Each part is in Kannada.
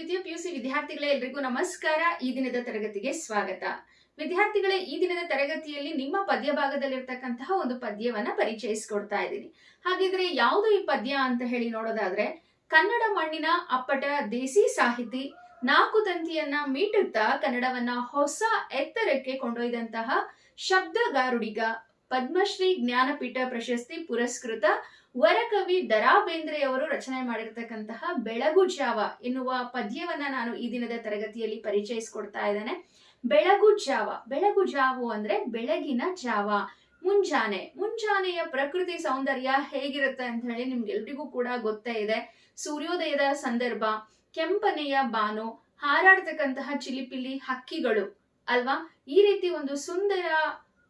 ದ್ವಿತೀಯ ಪಿಯುಸಿ ವಿದ್ಯಾರ್ಥಿಗಳೇ ಎಲ್ರಿಗೂ ನಮಸ್ಕಾರ. ಈ ದಿನದ ತರಗತಿಗೆ ಸ್ವಾಗತ. ವಿದ್ಯಾರ್ಥಿಗಳೇ, ಈ ದಿನದ ತರಗತಿಯಲ್ಲಿ ನಿಮ್ಮ ಪದ್ಯ ಭಾಗದಲ್ಲಿರ್ತಕ್ಕಂತಹ ಒಂದು ಪದ್ಯವನ್ನ ಪರಿಚಯಿಸಿಕೊಡ್ತಾ ಇದ್ದೀನಿ. ಹಾಗಿದ್ರೆ ಯಾವುದು ಈ ಪದ್ಯ ಅಂತ ಹೇಳಿ ನೋಡೋದಾದ್ರೆ, ಕನ್ನಡ ಮಣ್ಣಿನ ಅಪ್ಪಟ ದೇಸಿ ಸಾಹಿತಿ ನಾಲ್ಕು ತಂತಿಯನ್ನ ಮೀಟುತ್ತಾ ಕನ್ನಡವನ್ನ ಹೊಸ ಎತ್ತರಕ್ಕೆ ಕೊಂಡೊಯ್ದಂತಹ ಶಬ್ದಗಾರುಡಿಗ ಪದ್ಮಶ್ರೀ ಜ್ಞಾನಪೀಠ ಪ್ರಶಸ್ತಿ ಪುರಸ್ಕೃತ ವರಕವಿ ದರಾ ಬೇಂದ್ರೆಯವರು ರಚನೆ ಮಾಡಿರ್ತಕ್ಕಂತಹ ಬೆಳಗು ಜಾವ ಎನ್ನುವ ಪದ್ಯವನ್ನ ನಾನು ಈ ದಿನದ ತರಗತಿಯಲ್ಲಿ ಪರಿಚಯಿಸಿಕೊಡ್ತಾ ಇದ್ದೇನೆ. ಬೆಳಗು ಜಾವ, ಬೆಳಗು ಜಾವು ಅಂದ್ರೆ ಬೆಳಗಿನ ಜಾವ. ಮುಂಜಾನೆ, ಮುಂಜಾನೆಯ ಪ್ರಕೃತಿ ಸೌಂದರ್ಯ ಹೇಗಿರುತ್ತೆ ಅಂತ ಹೇಳಿ ನಿಮ್ಗೆಲ್ರಿಗೂ ಕೂಡ ಗೊತ್ತೇ ಇದೆ. ಸೂರ್ಯೋದಯದ ಸಂದರ್ಭ, ಕೆಂಪನೆಯ ಬಾನು, ಹಾರಾಡ್ತಕ್ಕಂತಹ ಚಿಲಿಪಿಲಿ ಹಕ್ಕಿಗಳು, ಅಲ್ವಾ? ಈ ರೀತಿ ಒಂದು ಸುಂದರ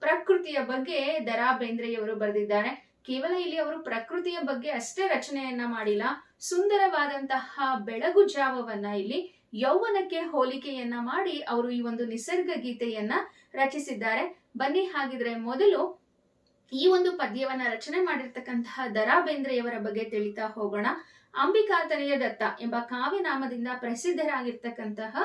ಪ್ರಕೃತಿಯ ಬಗ್ಗೆ ದರಾ ಬೇಂದ್ರೆಯವರು ಬರೆದಿದ್ದಾರೆ. ಕೇವಲ ಇಲ್ಲಿ ಅವರು ಪ್ರಕೃತಿಯ ಬಗ್ಗೆ ಅಷ್ಟೇ ರಚನೆಯನ್ನ ಮಾಡಿಲ್ಲ. ಸುಂದರವಾದಂತಹ ಬೆಳಗು ಜಾವವನ್ನ ಇಲ್ಲಿ ಯೌವನಕ್ಕೆ ಹೋಲಿಕೆಯನ್ನ ಮಾಡಿ ಅವರು ಈ ಒಂದು ನಿಸರ್ಗ ಗೀತೆಯನ್ನ ರಚಿಸಿದ್ದಾರೆ. ಬನ್ನಿ ಹಾಗಿದ್ರೆ ಮೊದಲು ಈ ಒಂದು ಪದ್ಯವನ್ನ ರಚನೆ ಮಾಡಿರ್ತಕ್ಕಂತಹ ದರಾ ಬೇಂದ್ರೆಯವರ ಬಗ್ಗೆ ತಿಳಿತಾ ಹೋಗೋಣ. ಅಂಬಿಕಾತನೆಯ ದತ್ತ ಎಂಬ ಕಾವ್ಯನಾಮದಿಂದ ಪ್ರಸಿದ್ಧರಾಗಿರ್ತಕ್ಕಂತಹ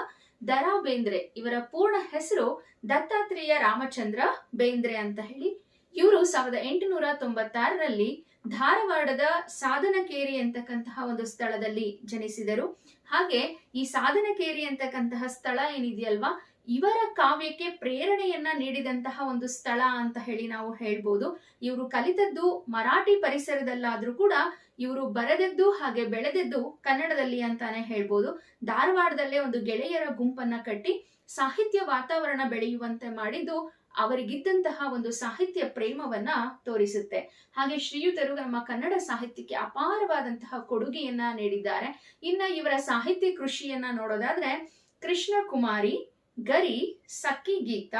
ದರಾ ಬೇಂದ್ರೆ ಇವರ ಪೂರ್ಣ ಹೆಸರು ದತ್ತಾತ್ರೇಯ ರಾಮಚಂದ್ರ ಬೇಂದ್ರೆ ಅಂತ ಹೇಳಿ. ಇವರು ಸಾವಿರದ ಎಂಟುನೂರ ತೊಂಬತ್ತಾರರಲ್ಲಿ ಧಾರವಾಡದ ಸಾಧನಕೇರಿ ಅಂತಕ್ಕಂತಹ ಒಂದು ಸ್ಥಳದಲ್ಲಿ ಜನಿಸಿದರು. ಹಾಗೆ ಈ ಸಾಧನಕೇರಿ ಅಂತಕ್ಕಂತಹ ಸ್ಥಳ ಏನಿದೆಯಲ್ವಾ? ಇವರ ಕಾವ್ಯಕ್ಕೆ ಪ್ರೇರಣೆಯನ್ನ ನೀಡಿದಂತಹ ಒಂದು ಸ್ಥಳ ಅಂತ ಹೇಳಿ ನಾವು ಹೇಳ್ಬೋದು. ಇವರು ಕಲಿತದ್ದು ಮರಾಠಿ ಪರಿಸರದಲ್ಲಾದ್ರೂ ಕೂಡ ಇವರು ಬರೆದದ್ದು ಹಾಗೆ ಬೆಳೆದದ್ದು ಕನ್ನಡದಲ್ಲಿ ಅಂತಾನೆ ಹೇಳ್ಬೋದು. ಧಾರವಾಡದಲ್ಲೇ ಒಂದು ಗೆಳೆಯರ ಗುಂಪನ್ನ ಕಟ್ಟಿ ಸಾಹಿತ್ಯ ವಾತಾವರಣ ಬೆಳೆಯುವಂತೆ ಮಾಡಿದ್ದು ಅವರಿಗಿದ್ದಂತಹ ಒಂದು ಸಾಹಿತ್ಯ ಪ್ರೇಮವನ್ನ ತೋರಿಸುತ್ತೆ. ಹಾಗೆ ಶ್ರೀಯುತರು ನಮ್ಮ ಕನ್ನಡ ಸಾಹಿತ್ಯಕ್ಕೆ ಅಪಾರವಾದಂತಹ ಕೊಡುಗೆಯನ್ನ ನೀಡಿದ್ದಾರೆ. ಇನ್ನ ಇವರ ಸಾಹಿತ್ಯ ಕೃಷಿಯನ್ನ ನೋಡೋದಾದ್ರೆ ಕೃಷ್ಣ ಕುಮಾರಿ ಗರಿ, ಸಕ್ಕಿ ಗೀತ,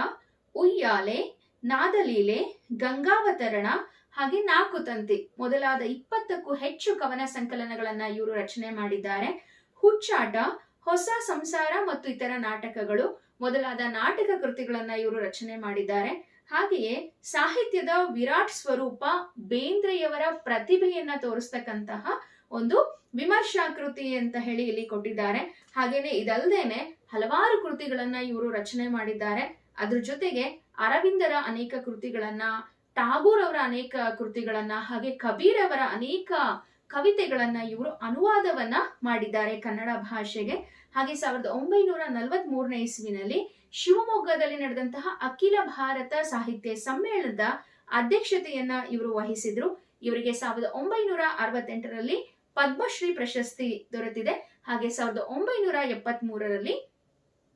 ಉಯ್ಯಾಲೆ, ನಾದಲೀಲೆ, ಗಂಗಾವತರಣ ಹಾಗೆ ನಾಲ್ಕು ತಂತಿ. ಮೊದಲಾದ ಇಪ್ಪತ್ತಕ್ಕೂ ಹೆಚ್ಚು ಕವನ ಸಂಕಲನಗಳನ್ನ ಇವರು ರಚನೆ ಮಾಡಿದ್ದಾರೆ. ಹುಚ್ಚಾಟ, ಹೊಸ ಸಂಸಾರ ಮತ್ತು ಇತರ ನಾಟಕಗಳು ಮೊದಲಾದ ನಾಟಕ ಕೃತಿಗಳನ್ನ ಇವರು ರಚನೆ ಮಾಡಿದ್ದಾರೆ. ಹಾಗೆಯೇ ಸಾಹಿತ್ಯದ ವಿರಾಟ್ ಸ್ವರೂಪ ಬೇಂದ್ರೆಯವರ ಪ್ರತಿಭೆಯನ್ನ ತೋರಿಸ್ತಕ್ಕಂತಹ ಒಂದು ವಿಮರ್ಶಾ ಕೃತಿ ಅಂತ ಹೇಳಿ ಇಲ್ಲಿ ಕೊಟ್ಟಿದ್ದಾರೆ. ಹಾಗೇನೆ ಇದಲ್ದೇನೆ ಹಲವಾರು ಕೃತಿಗಳನ್ನ ಇವರು ರಚನೆ ಮಾಡಿದ್ದಾರೆ. ಅದ್ರ ಜೊತೆಗೆ ಅರವಿಂದರ ಅನೇಕ ಕೃತಿಗಳನ್ನ ಟಾಗೂರ್ ಅವರ ಅನೇಕ ಕೃತಿಗಳನ್ನ, ಹಾಗೆ ಕಬೀರ್ ಅವರ ಅನೇಕ ಕವಿತೆಗಳನ್ನ ಇವರು ಅನುವಾದವನ್ನ ಮಾಡಿದ್ದಾರೆ ಕನ್ನಡ ಭಾಷೆಗೆ. ಹಾಗೆ ಸಾವಿರದ ಒಂಬೈನೂರ ನಲವತ್ತ್ ಮೂರನೇ ಇಸ್ವಿನಲ್ಲಿ ಶಿವಮೊಗ್ಗದಲ್ಲಿ ನಡೆದಂತಹ ಅಖಿಲ ಭಾರತ ಸಾಹಿತ್ಯ ಸಮ್ಮೇಳನದ ಅಧ್ಯಕ್ಷತೆಯನ್ನ ಇವರು ವಹಿಸಿದ್ರು. ಇವರಿಗೆ ಸಾವಿರದ ಒಂಬೈನೂರ ಅರವತ್ತೆಂಟರಲ್ಲಿ ಪದ್ಮಶ್ರೀ ಪ್ರಶಸ್ತಿ ದೊರೆತಿದೆ. ಹಾಗೆ ಸಾವಿರದ ಒಂಬೈನೂರ ಎಪ್ಪತ್ತ್ ಮೂರರಲ್ಲಿ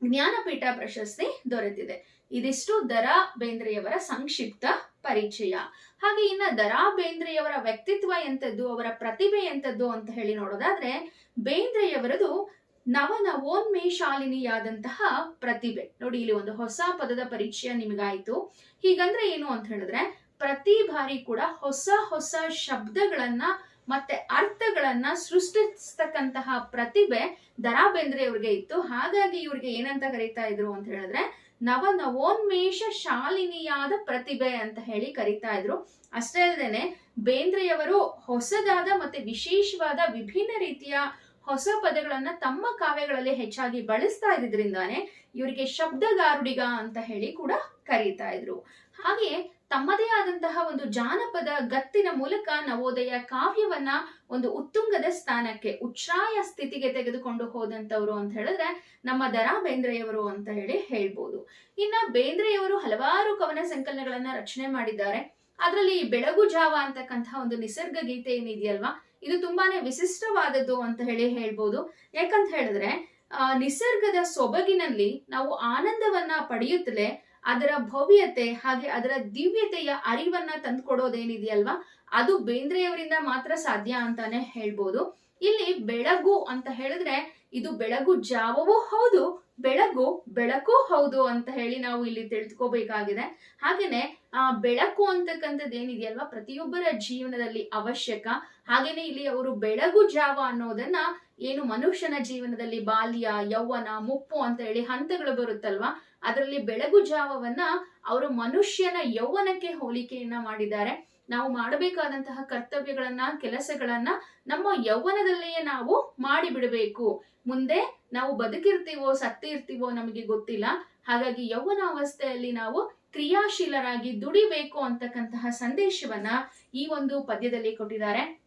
ಜ್ಞಾನಪೀಠ ಪ್ರಶಸ್ತಿ ದೊರೆತಿದೆ. ಇದಿಷ್ಟು ದರಾ ಬೇಂದ್ರೆಯವರ ಸಂಕ್ಷಿಪ್ತ ಪರಿಚಯ. ಹಾಗೆ ಇನ್ನ ದರಾ ಬೇಂದ್ರೆಯವರ ವ್ಯಕ್ತಿತ್ವ ಎಂಥದ್ದು, ಅವರ ಪ್ರತಿಭೆ ಎಂಥದ್ದು ಅಂತ ಹೇಳಿ ನೋಡೋದಾದ್ರೆ, ಬೇಂದ್ರೆಯವರದು ನವನವೋನ್ಮೇಷಾಲಿನಿಯಾದಂತಹ ಪ್ರತಿಭೆ. ನೋಡಿ, ಇಲ್ಲಿ ಒಂದು ಹೊಸ ಪದದ ಪರಿಚಯ ನಿಮಗಾಯಿತು. ಹೀಗಂದ್ರೆ ಏನು ಅಂತ ಹೇಳಿದ್ರೆ, ಪ್ರತಿ ಬಾರಿ ಕೂಡ ಹೊಸ ಹೊಸ ಶಬ್ದಗಳನ್ನ ಮತ್ತೆ ಅರ್ಥಗಳನ್ನ ಸೃಷ್ಟಿಸ್ತಕ್ಕಂತಹ ಪ್ರತಿಭೆ ದರಾ ಬೇಂದ್ರೆ ಇವ್ರಿಗೆ ಇತ್ತು. ಹಾಗಾಗಿ ಇವ್ರಿಗೆ ಏನಂತ ಕರೀತಾ ಇದ್ರು ಅಂತ ಹೇಳಿದ್ರೆ ನವ ನವೋನ್ಮೇಷ ಶಾಲಿನಿಯಾದ ಪ್ರತಿಭೆ ಅಂತ ಹೇಳಿ ಕರಿತಾ ಇದ್ರು. ಅಷ್ಟೇ ಅಲ್ಲದೇನೆ ಬೇಂದ್ರೆಯವರು ಹೊಸದಾದ ಮತ್ತೆ ವಿಶೇಷವಾದ ವಿಭಿನ್ನ ರೀತಿಯ ಹೊಸ ಪದಗಳನ್ನ ತಮ್ಮ ಕಾವ್ಯಗಳಲ್ಲಿ ಹೆಚ್ಚಾಗಿ ಬಳಸ್ತಾ ಇದ್ರಿಂದಾನೆ ಇವರಿಗೆ ಶಬ್ದಗಾರುಡಿಗ ಅಂತ ಹೇಳಿ ಕೂಡ ಕರೀತಾ ಇದ್ರು. ಹಾಗೆ ತಮ್ಮದೇ ಆದಂತಹ ಒಂದು ಜಾನಪದ ಗತ್ತಿನ ಮೂಲಕ ನವೋದಯ ಕಾವ್ಯವನ್ನ ಒಂದು ಉತ್ತುಂಗದ ಸ್ಥಾನಕ್ಕೆ, ಉಚ್ಛ್ರಾಯ ಸ್ಥಿತಿಗೆ ತೆಗೆದುಕೊಂಡು ಅಂತ ಹೇಳಿದ್ರೆ ನಮ್ಮ ದರಾ ಬೇಂದ್ರೆಯವರು ಅಂತ ಹೇಳಿ ಹೇಳ್ಬೋದು. ಇನ್ನ ಬೇಂದ್ರೆಯವರು ಹಲವಾರು ಕವನ ಸಂಕಲನಗಳನ್ನ ರಚನೆ ಮಾಡಿದ್ದಾರೆ. ಅದರಲ್ಲಿ ಬೆಳಗು ಜಾವ ಅಂತಕ್ಕಂತಹ ಒಂದು ನಿಸರ್ಗ ಗೀತೆ ಏನಿದೆಯಲ್ವಾ, ಇದು ತುಂಬಾನೇ ವಿಶಿಷ್ಟವಾದದ್ದು ಅಂತ ಹೇಳಿ ಹೇಳ್ಬೋದು. ಯಾಕಂತ ಹೇಳಿದ್ರೆ, ಆ, ನಿಸರ್ಗದ ಸೊಬಗಿನಲ್ಲಿ ನಾವು ಆನಂದವನ್ನ ಪಡೆಯುತ್ತಲೇ ಅದರ ಭವ್ಯತೆ ಹಾಗೆ ಅದರ ದಿವ್ಯತೆಯ ಅರಿವನ್ನ ತಂದ್ಕೊಡೋದೇನಿದೆಯಲ್ವಾ? ಅದು ಬೇಂದ್ರೆಯವರಿಂದ ಮಾತ್ರ ಸಾಧ್ಯ ಅಂತಾನೆ ಹೇಳ್ಬೋದು. ಇಲ್ಲಿ ಬೆಳಗು ಅಂತ ಹೇಳಿದ್ರೆ ಇದು ಬೆಳಗು ಜಾವವೂ ಹೌದು, ಬೆಳಗು ಬೆಳಕು ಹೌದು ಅಂತ ಹೇಳಿ ನಾವು ಇಲ್ಲಿ ತಿಳಿದುಕೋಬೇಕಾಗಿದೆ ಹಾಗೇನೆ, ಆ, ಬೆಳಕು ಅಂತಕ್ಕಂಥದ್ದು ಏನಿದೆಯಲ್ವಾ ಪ್ರತಿಯೊಬ್ಬರ ಜೀವನದಲ್ಲಿ ಅವಶ್ಯಕ. ಹಾಗೇನೆ ಇಲ್ಲಿ ಅವರು ಬೆಳಗು ಜಾವ ಅನ್ನೋದನ್ನ ಏನು ಮನುಷ್ಯನ ಜೀವನದಲ್ಲಿ ಬಾಲ್ಯ, ಯೌವನ, ಮುಪ್ಪು ಅಂತ ಹೇಳಿ ಹಂತಗಳು ಬರುತ್ತಲ್ವಾ? ಅದರಲ್ಲಿ ಬೆಳಗು ಜಾವವನ್ನ ಅವರು ಮನುಷ್ಯನ ಯೌವನಕ್ಕೆ ಹೋಲಿಕೆಯನ್ನ ಮಾಡಿದ್ದಾರೆ. ನಾವು ಮಾಡಬೇಕಾದಂತಹ ಕರ್ತವ್ಯಗಳನ್ನ, ಕೆಲಸಗಳನ್ನ ನಮ್ಮ ಯೌವನದಲ್ಲಿಯೇ ನಾವು ಮಾಡಿಬಿಡಬೇಕು. ಮುಂದೆ ನಾವು ಬದುಕಿರ್ತೀವೋ, ಸತ್ತಿರ್ತೀವೋ ನಮಗೆ ಗೊತ್ತಿಲ್ಲ. ಹಾಗಾಗಿ ಯೌವನ ಅವಸ್ಥೆಯಲ್ಲಿ ನಾವು ಕ್ರಿಯಾಶೀಲರಾಗಿ ದುಡಿಬೇಕು ಅಂತಕ್ಕಂತಹ ಸಂದೇಶವನ್ನ ಈ ಒಂದು ಪದ್ಯದಲ್ಲಿ ಕೊಟ್ಟಿದ್ದಾರೆ.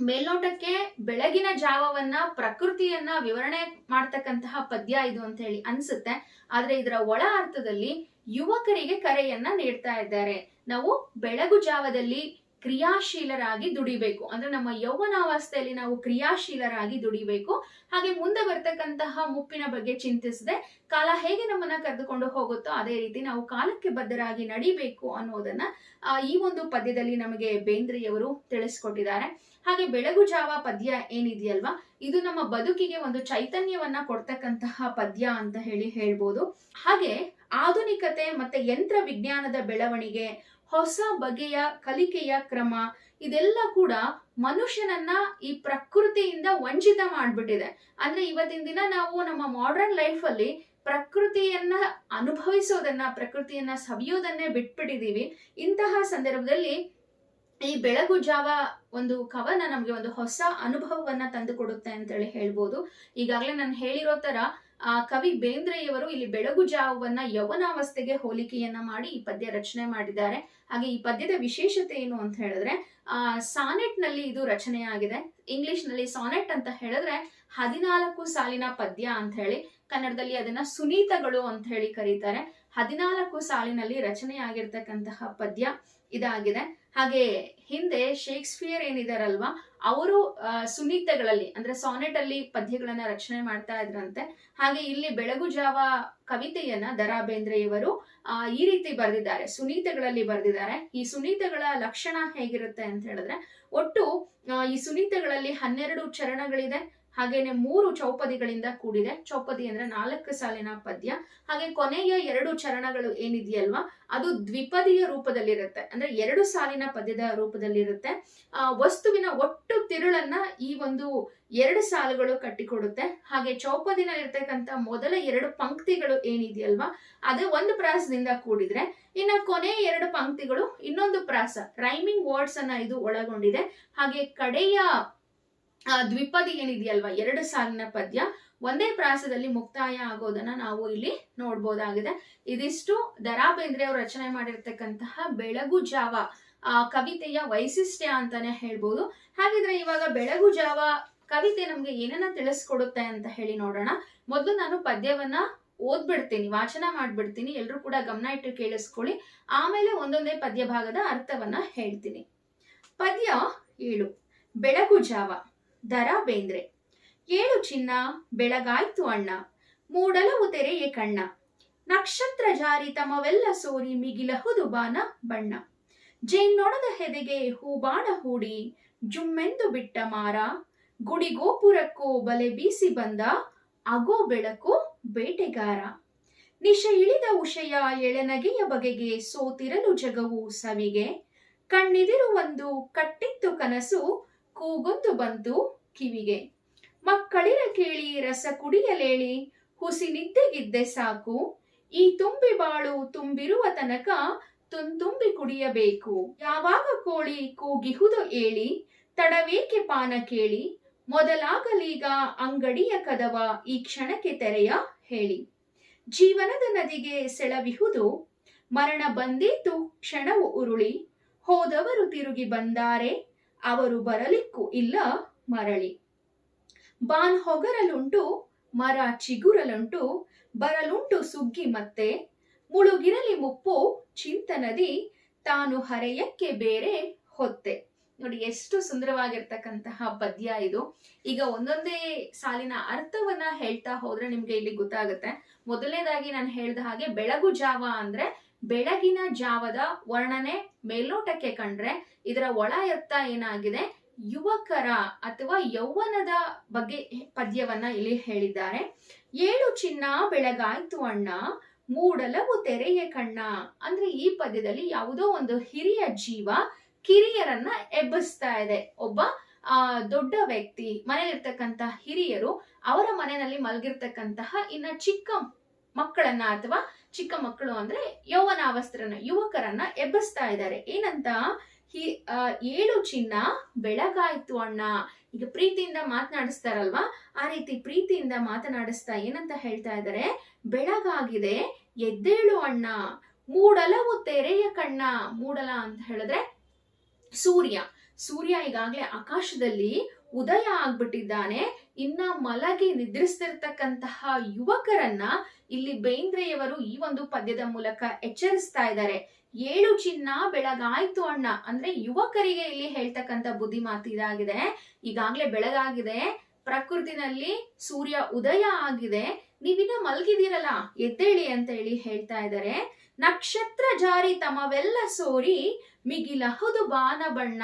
ಮೇಲ್ನೋಟಕ್ಕೆ ಬೆಳಗಿನ ಜಾವವನ್ನ ಪ್ರಕೃತಿಯನ್ನ ವಿವರಣೆ ಮಾಡ್ತಕ್ಕಂತಹ ಪದ್ಯ ಇದು ಅಂತ ಹೇಳಿ ಅನ್ಸುತ್ತೆ. ಆದ್ರೆ ಇದರ ಒಳ ಅರ್ಥದಲ್ಲಿ ಯುವಕರಿಗೆ ಕರೆಯನ್ನ ನೀಡ್ತಾ ಇದ್ದಾರೆ. ನಾವು ಬೆಳಗು ಜಾವದಲ್ಲಿ ಕ್ರಿಯಾಶೀಲರಾಗಿ ದುಡಿಬೇಕು. ಅಂದ್ರೆ ನಮ್ಮ ಯೌವನಾವಸ್ಥೆಯಲ್ಲಿ ನಾವು ಕ್ರಿಯಾಶೀಲರಾಗಿ ದುಡಿಬೇಕು. ಹಾಗೆ ಮುಂದೆ ಬರ್ತಕ್ಕಂತಹ ಮುಪ್ಪಿನ ಬಗ್ಗೆ ಚಿಂತಿಸದೆ ಕಾಲ ಹೇಗೆ ನಮ್ಮನ್ನ ಕರೆದುಕೊಂಡು ಹೋಗುತ್ತೋ ಅದೇ ರೀತಿ ನಾವು ಕಾಲಕ್ಕೆ ಬದ್ಧರಾಗಿ ನಡಿಬೇಕು ಅನ್ನೋದನ್ನ ಈ ಒಂದು ಪದ್ಯದಲ್ಲಿ ನಮಗೆ ಬೇಂದ್ರೆಯವರು ತಿಳಿಸ್ಕೊಟ್ಟಿದ್ದಾರೆ. ಹಾಗೆ ಬೆಳಗು ಜಾವ ಪದ್ಯ ಏನಿದೆಯಲ್ವಾ, ಇದು ನಮ್ಮ ಬದುಕಿಗೆ ಒಂದು ಚೈತನ್ಯವನ್ನ ಕೊಡ್ತಕ್ಕಂತಹ ಪದ್ಯ ಅಂತ ಹೇಳಿ ಹೇಳ್ಬೋದು. ಹಾಗೆ ಆಧುನಿಕತೆ ಮತ್ತೆ ಯಂತ್ರ ವಿಜ್ಞಾನದ ಬೆಳವಣಿಗೆ ಹೊಸ ಬಗೆಯ ಕಲಿಕೆಯ ಕ್ರಮ, ಇದೆಲ್ಲ ಕೂಡ ಮನುಷ್ಯನನ್ನ ಈ ಪ್ರಕೃತಿಯಿಂದ ವಂಚಿತ ಮಾಡ್ಬಿಟ್ಟಿದೆ. ಅಂದ್ರೆ ಇವತ್ತಿನ ದಿನ ನಾವು ನಮ್ಮ ಮಾಡರ್ನ್ ಲೈಫ್ ಅಲ್ಲಿ ಪ್ರಕೃತಿಯನ್ನ ಅನುಭವಿಸೋದನ್ನ, ಪ್ರಕೃತಿಯನ್ನ ಸವಿಯೋದನ್ನೇ ಬಿಟ್ಬಿಟ್ಟಿದೀವಿ. ಇಂತಹ ಸಂದರ್ಭದಲ್ಲಿ ಈ ಬೆಳಗು ಜಾವ ಒಂದು ಕವನ ನಮ್ಗೆ ಒಂದು ಹೊಸ ಅನುಭವವನ್ನ ತಂದು ಕೊಡುತ್ತೆ ಅಂತೇಳಿ ಹೇಳ್ಬೋದು. ಈಗಾಗಲೇ ನಾನು ಹೇಳಿರೋ ತರ ಆ ಕವಿ ಬೇಂದ್ರೆಯವರು ಇಲ್ಲಿ ಬೆಳಗು ಜಾವವನ್ನ ಯೌವನಾವಸ್ಥೆಗೆ ಹೋಲಿಕೆಯನ್ನ ಮಾಡಿ ಈ ಪದ್ಯ ರಚನೆ ಮಾಡಿದ್ದಾರೆ. ಹಾಗೆ ಈ ಪದ್ಯದ ವಿಶೇಷತೆ ಏನು ಅಂತ ಹೇಳಿದ್ರೆ, ಆ ಸಾನೆಟ್ನಲ್ಲಿ ಇದು ರಚನೆಯಾಗಿದೆ. ಇಂಗ್ಲಿಷ್ನಲ್ಲಿ ಸಾನೆಟ್ ಅಂತ ಹೇಳಿದ್ರೆ ಹದಿನಾಲ್ಕು ಸಾಲಿನ ಪದ್ಯ ಅಂತ ಹೇಳಿ, ಕನ್ನಡದಲ್ಲಿ ಅದನ್ನ ಸುನೀತಗಳು ಅಂತ ಹೇಳಿ ಕರೀತಾರೆ. ಹದಿನಾಲ್ಕು ಸಾಲಿನಲ್ಲಿ ರಚನೆ ಆಗಿರ್ತಕ್ಕಂತಹ ಪದ್ಯ ಇದಾಗಿದೆ. ಹಾಗೆ ಹಿಂದೆ ಶೇಕ್ಸ್ಪಿಯರ್ ಏನಿದಾರಲ್ವಾ, ಅವರು ಸುನೀತಗಳಲ್ಲಿ ಅಂದ್ರೆ ಸಾನೆಟ್ ಅಲ್ಲಿ ಪದ್ಯಗಳನ್ನ ರಚನೆ ಮಾಡ್ತಾ ಇದ್ರಂತೆ. ಹಾಗೆ ಇಲ್ಲಿ ಬೆಳಗು ಜಾವ ಕವಿತೆಯನ್ನ ದರಾ ಬೇಂದ್ರೆಯವರು ಈ ರೀತಿ ಬರೆದಿದ್ದಾರೆ ಸುನೀತಗಳಲ್ಲಿ ಬರೆದಿದ್ದಾರೆ. ಈ ಸುನೀತಗಳ ಲಕ್ಷಣ ಹೇಗಿರುತ್ತೆ ಅಂತ ಹೇಳಿದ್ರೆ, ಒಟ್ಟು ಈ ಸುನೀತಗಳಲ್ಲಿ ಹನ್ನೆರಡು ಚರಣಗಳಿದೆ. ಹಾಗೇನೆ ಮೂರು ಚೌಪದಿಗಳಿಂದ ಕೂಡಿದೆ. ಚೌಪದಿ ಅಂದ್ರೆ ನಾಲ್ಕು ಸಾಲಿನ ಪದ್ಯ. ಹಾಗೆ ಕೊನೆಯ ಎರಡು ಚರಣಗಳು ಏನಿದೆಯಲ್ವಾ, ಅದು ದ್ವಿಪದಿಯ ರೂಪದಲ್ಲಿರುತ್ತೆ. ಅಂದ್ರೆ ಎರಡು ಸಾಲಿನ ಪದ್ಯದ ರೂಪದಲ್ಲಿರುತ್ತೆ. ಆ, ವಸ್ತುವಿನ ಒಟ್ಟು ತಿರುಳನ್ನ ಈ ಒಂದು ಎರಡು ಸಾಲುಗಳು ಕಟ್ಟಿಕೊಡುತ್ತೆ. ಹಾಗೆ ಚೌಪದಿನಲ್ಲಿರ್ತಕ್ಕಂಥ ಮೊದಲ ಎರಡು ಪಂಕ್ತಿಗಳು ಏನಿದೆಯಲ್ವಾ, ಅದು ಒಂದು ಪ್ರಾಸದಿಂದ ಕೂಡಿದ್ರೆ, ಇನ್ನ ಕೊನೆಯ ಎರಡು ಪಂಕ್ತಿಗಳು ಇನ್ನೊಂದು ಪ್ರಾಸ. ರೈಮಿಂಗ್ ವರ್ಡ್ಸ್ ಅನ್ನ ಇದು ಒಳಗೊಂಡಿದೆ. ಹಾಗೆ ಕಡೆಯ ಆ, ದ್ವಿಪದಿ ಏನಿದೆಯಲ್ವಾ? ಎರಡು ಸಾಲಿನ ಪದ್ಯ. ಒಂದೇ ಪ್ರಾಸದಲ್ಲಿ ಮುಕ್ತಾಯ ಆಗೋದನ್ನ ನಾವು ಇಲ್ಲಿ ನೋಡ್ಬೋದಾಗಿದೆ. ಇದಿಷ್ಟು ದರಾ ಬೇಂದ್ರೆ ಅವರು ರಚನೆ ಮಾಡಿರ್ತಕ್ಕಂತಹ ಬೆಳಗು ಜಾವ ಕವಿತೆಯ ವೈಶಿಷ್ಟ್ಯ ಅಂತಾನೆ ಹೇಳ್ಬೋದು. ಹಾಗಿದ್ರೆ ಇವಾಗ ಬೆಳಗು ಜಾವ ಕವಿತೆ ನಮ್ಗೆ ಏನನ್ನ ತಿಳಿಸ್ಕೊಡುತ್ತೆ ಅಂತ ಹೇಳಿ ನೋಡೋಣ. ಮೊದಲು ನಾನು ಪದ್ಯವನ್ನ ಓದ್ಬಿಡ್ತೀನಿ ವಾಚನ ಮಾಡ್ಬಿಡ್ತೀನಿ. ಎಲ್ಲರೂ ಕೂಡ ಗಮನ ಇಟ್ಟು ಕೇಳಿಸ್ಕೊಳ್ಳಿ. ಆಮೇಲೆ ಒಂದೊಂದೇ ಪದ್ಯ ಭಾಗದ ಅರ್ಥವನ್ನ ಹೇಳ್ತೀನಿ. ಪದ್ಯ ಏಳು ಬೆಳಗು ಜಾವ. ದರ ಬೇಂದ್ರೆ. ಏಳು ಚಿನ್ನ, ಬೆಳಗಾಯ್ತು ಅಣ್ಣ. ಮೂಡಲವು ತೆರೆಯೇ ಕಣ್ಣ. ನಕ್ಷತ್ರ ಜಾರಿ ತಮವೆಲ್ಲ ಸೋರಿ ಮಿಗಿಲಹುದು ಬಾನ ಬಣ್ಣ. ಜೇನ್ನೊಣದ ಹೆದೆಗೆ ಹೂಬಾಣ ಹೂಡಿ, ಜುಮ್ಮೆಂದು ಬಿಟ್ಟ ಮಾರ. ಗುಡಿ ಗೋಪುರಕ್ಕೂ ಬಲೆ ಬೀಸಿ ಬಂದ, ಅಗೋ ಬೆಳಕು ಬೇಟೆಗಾರ. ನಿಶ ಇಳಿದ ಉಷಯ ಎಳೆನಗೆಯ ಬಗೆಗೆ ಸೋತಿರಲು ಜಗವು ಸವಿಗೆ. ಕಣ್ಣಿದಿರು ಒಂದು ಕಟ್ಟಿತ್ತು ಕನಸು ಕೂಗೊಂದು ಬಂತು ಕಿವಿಗೆ. ಮಕ್ಕಳಿರ ಕೇಳಿ ರಸ ಕುಡಿಯಲೇಳಿ, ಹುಸಿ ನಿದ್ದೆಗಿದ್ದೆ ಸಾಕು. ಈ ತುಂಬಿ ಬಾಳು ತುಂಬಿರುವ ತನಕ ತುಂತುಂಬಿ ಕುಡಿಯಬೇಕು. ಯಾವಾಗ ಕೋಳಿ ಕೂಗಿಹುದು ಏಳಿ, ತಡವೇಕೆ ಪಾನ ಕೇಳಿ. ಮೊದಲಾಗಲೀಗ ಅಂಗಡಿಯ ಕದವ ಈ ಕ್ಷಣಕ್ಕೆ ತೆರೆಯ ಹೇಳಿ. ಜೀವನದ ನದಿಗೆ ಸೆಳವಿಹುದು, ಮರಣ ಬಂದೀತು ಕ್ಷಣವು ಉರುಳಿ. ಹೋದವರು ತಿರುಗಿ ಬಂದಾರೆ ಅವರು ಬರಲಿಕ್ಕೂ ಇಲ್ಲ ಮರಳಿ. ಬಾನ್ ಹೊಗರಲುಂಟು ಮರ ಚಿಗುರಲುಂಟು ಬರಲುಂಟು ಸುಗ್ಗಿ ಮತ್ತೆ, ಮುಳುಗಿರಲಿ ಮುಪ್ಪು ಚಿಂತನದಿ, ತಾನು ಹರೆಯಕ್ಕೆ ಬೇರೆ ಹೊತ್ತೆ. ನೋಡಿ, ಎಷ್ಟು ಸುಂದರವಾಗಿರ್ತಕ್ಕಂತಹ ಪದ್ಯ ಇದು. ಈಗ ಒಂದೊಂದೇ ಸಾಲಿನ ಅರ್ಥವನ್ನ ಹೇಳ್ತಾ ಹೋದ್ರೆ ನಿಮ್ಗೆ ಇಲ್ಲಿ ಗೊತ್ತಾಗುತ್ತೆ. ಮೊದಲನೇದಾಗಿ ನಾನು ಹೇಳ್ದ ಹಾಗೆ ಬೆಳಗು ಜಾವ ಅಂದ್ರೆ ಬೆಳಗಿನ ಜಾವದ ವರ್ಣನೆ ಮೇಲ್ನೋಟಕ್ಕೆ ಕಂಡ್ರೆ ಇದರ ಒಳ ಅರ್ಥ ಏನಾಗಿದೆ? ಯುವಕರ ಅಥವಾ ಯೌವನದ ಬಗ್ಗೆ ಪದ್ಯವನ್ನ ಇಲ್ಲಿ ಹೇಳಿದ್ದಾರೆ. ಏಳು ಚಿನ್ನ ಬೆಳಗಾಯ್ತು ಅಣ್ಣ, ಮೂಡಲವು ತೆರೆಯ ಕಣ್ಣ. ಅಂದ್ರೆ ಈ ಪದ್ಯದಲ್ಲಿ ಯಾವುದೋ ಒಂದು ಹಿರಿಯ ಜೀವ ಕಿರಿಯರನ್ನ ಎಬ್ಬಿಸ್ತಾ ಇದೆ. ಒಬ್ಬ, ಆ, ದೊಡ್ಡ ವ್ಯಕ್ತಿ ಮನೆಯಲ್ಲಿರ್ತಕ್ಕಂತಹ ಹಿರಿಯರು ಅವರ ಮನೆಯಲ್ಲಿ ಮಲಗಿರ್ತಕ್ಕಂತಹ ಇನ್ನ ಚಿಕ್ಕ ಮಕ್ಕಳನ್ನ ಅಥವಾ ಚಿಕ್ಕ ಮಕ್ಕಳು ಅಂದ್ರೆ ಯೌವನಾವಸ್ಥರನ್ನ, ಯುವಕರನ್ನ ಎಬ್ಬಿಸ್ತಾ ಇದ್ದಾರೆ. ಏನಂತ? ಹಿ ಏಳು ಚಿನ್ನ ಬೆಳಗಾಯ್ತು ಅಣ್ಣ. ಈಗ ಪ್ರೀತಿಯಿಂದ ಮಾತನಾಡಿಸ್ತಾರಲ್ವಾ? ಆ ರೀತಿ ಪ್ರೀತಿಯಿಂದ ಮಾತನಾಡಿಸ್ತಾ ಏನಂತ ಹೇಳ್ತಾ ಇದ್ದಾರೆ? ಬೆಳಗಾಗಿದೆ, ಎದ್ದೇಳು ಅಣ್ಣ. ಮೂಡಲವು ತೆರೆಯ ಕಣ್ಣ. ಮೂಡಲ ಅಂತ ಹೇಳಿದ್ರೆ ಸೂರ್ಯ. ಸೂರ್ಯ ಈಗಾಗ್ಲೇ ಆಕಾಶದಲ್ಲಿ ಉದಯ ಆಗ್ಬಿಟ್ಟಿದ್ದಾನೆ. ಇನ್ನ ಮಲಗಿ ನಿದ್ರಿಸ್ತಿರ್ತಕ್ಕಂತಹ ಯುವಕರನ್ನ ಇಲ್ಲಿ ಬೇಂದ್ರೆಯವರು ಈ ಒಂದು ಪದ್ಯದ ಮೂಲಕ ಎಚ್ಚರಿಸ್ತಾ ಇದ್ದಾರೆ. ಏಳು ಚಿನ್ನ ಬೆಳಗಾಯ್ತು ಅಣ್ಣ. ಅಂದ್ರೆ ಯುವಕರಿಗೆ ಇಲ್ಲಿ ಹೇಳ್ತಕ್ಕಂತ ಬುದ್ಧಿ ಮಾತು ಇದಾಗಿದೆ. ಈಗಾಗ್ಲೇ ಬೆಳಗಾಗಿದೆ. ಪ್ರಕೃತಿನಲ್ಲಿ ಸೂರ್ಯ ಉದಯ ಆಗಿದೆ. ನೀವಿನ್ನ ಮಲ್ಗಿದಿರಲ್ಲ ಎದ್ದೇಳಿ ಅಂತ ಹೇಳಿ ಹೇಳ್ತಾ ಇದ್ದಾರೆ. ನಕ್ಷತ್ರ ಜಾರಿ ತಮವೆಲ್ಲ ಸೋರಿ, ಮಿಗಿಲಹುದು ಬಾನ ಬಣ್ಣ.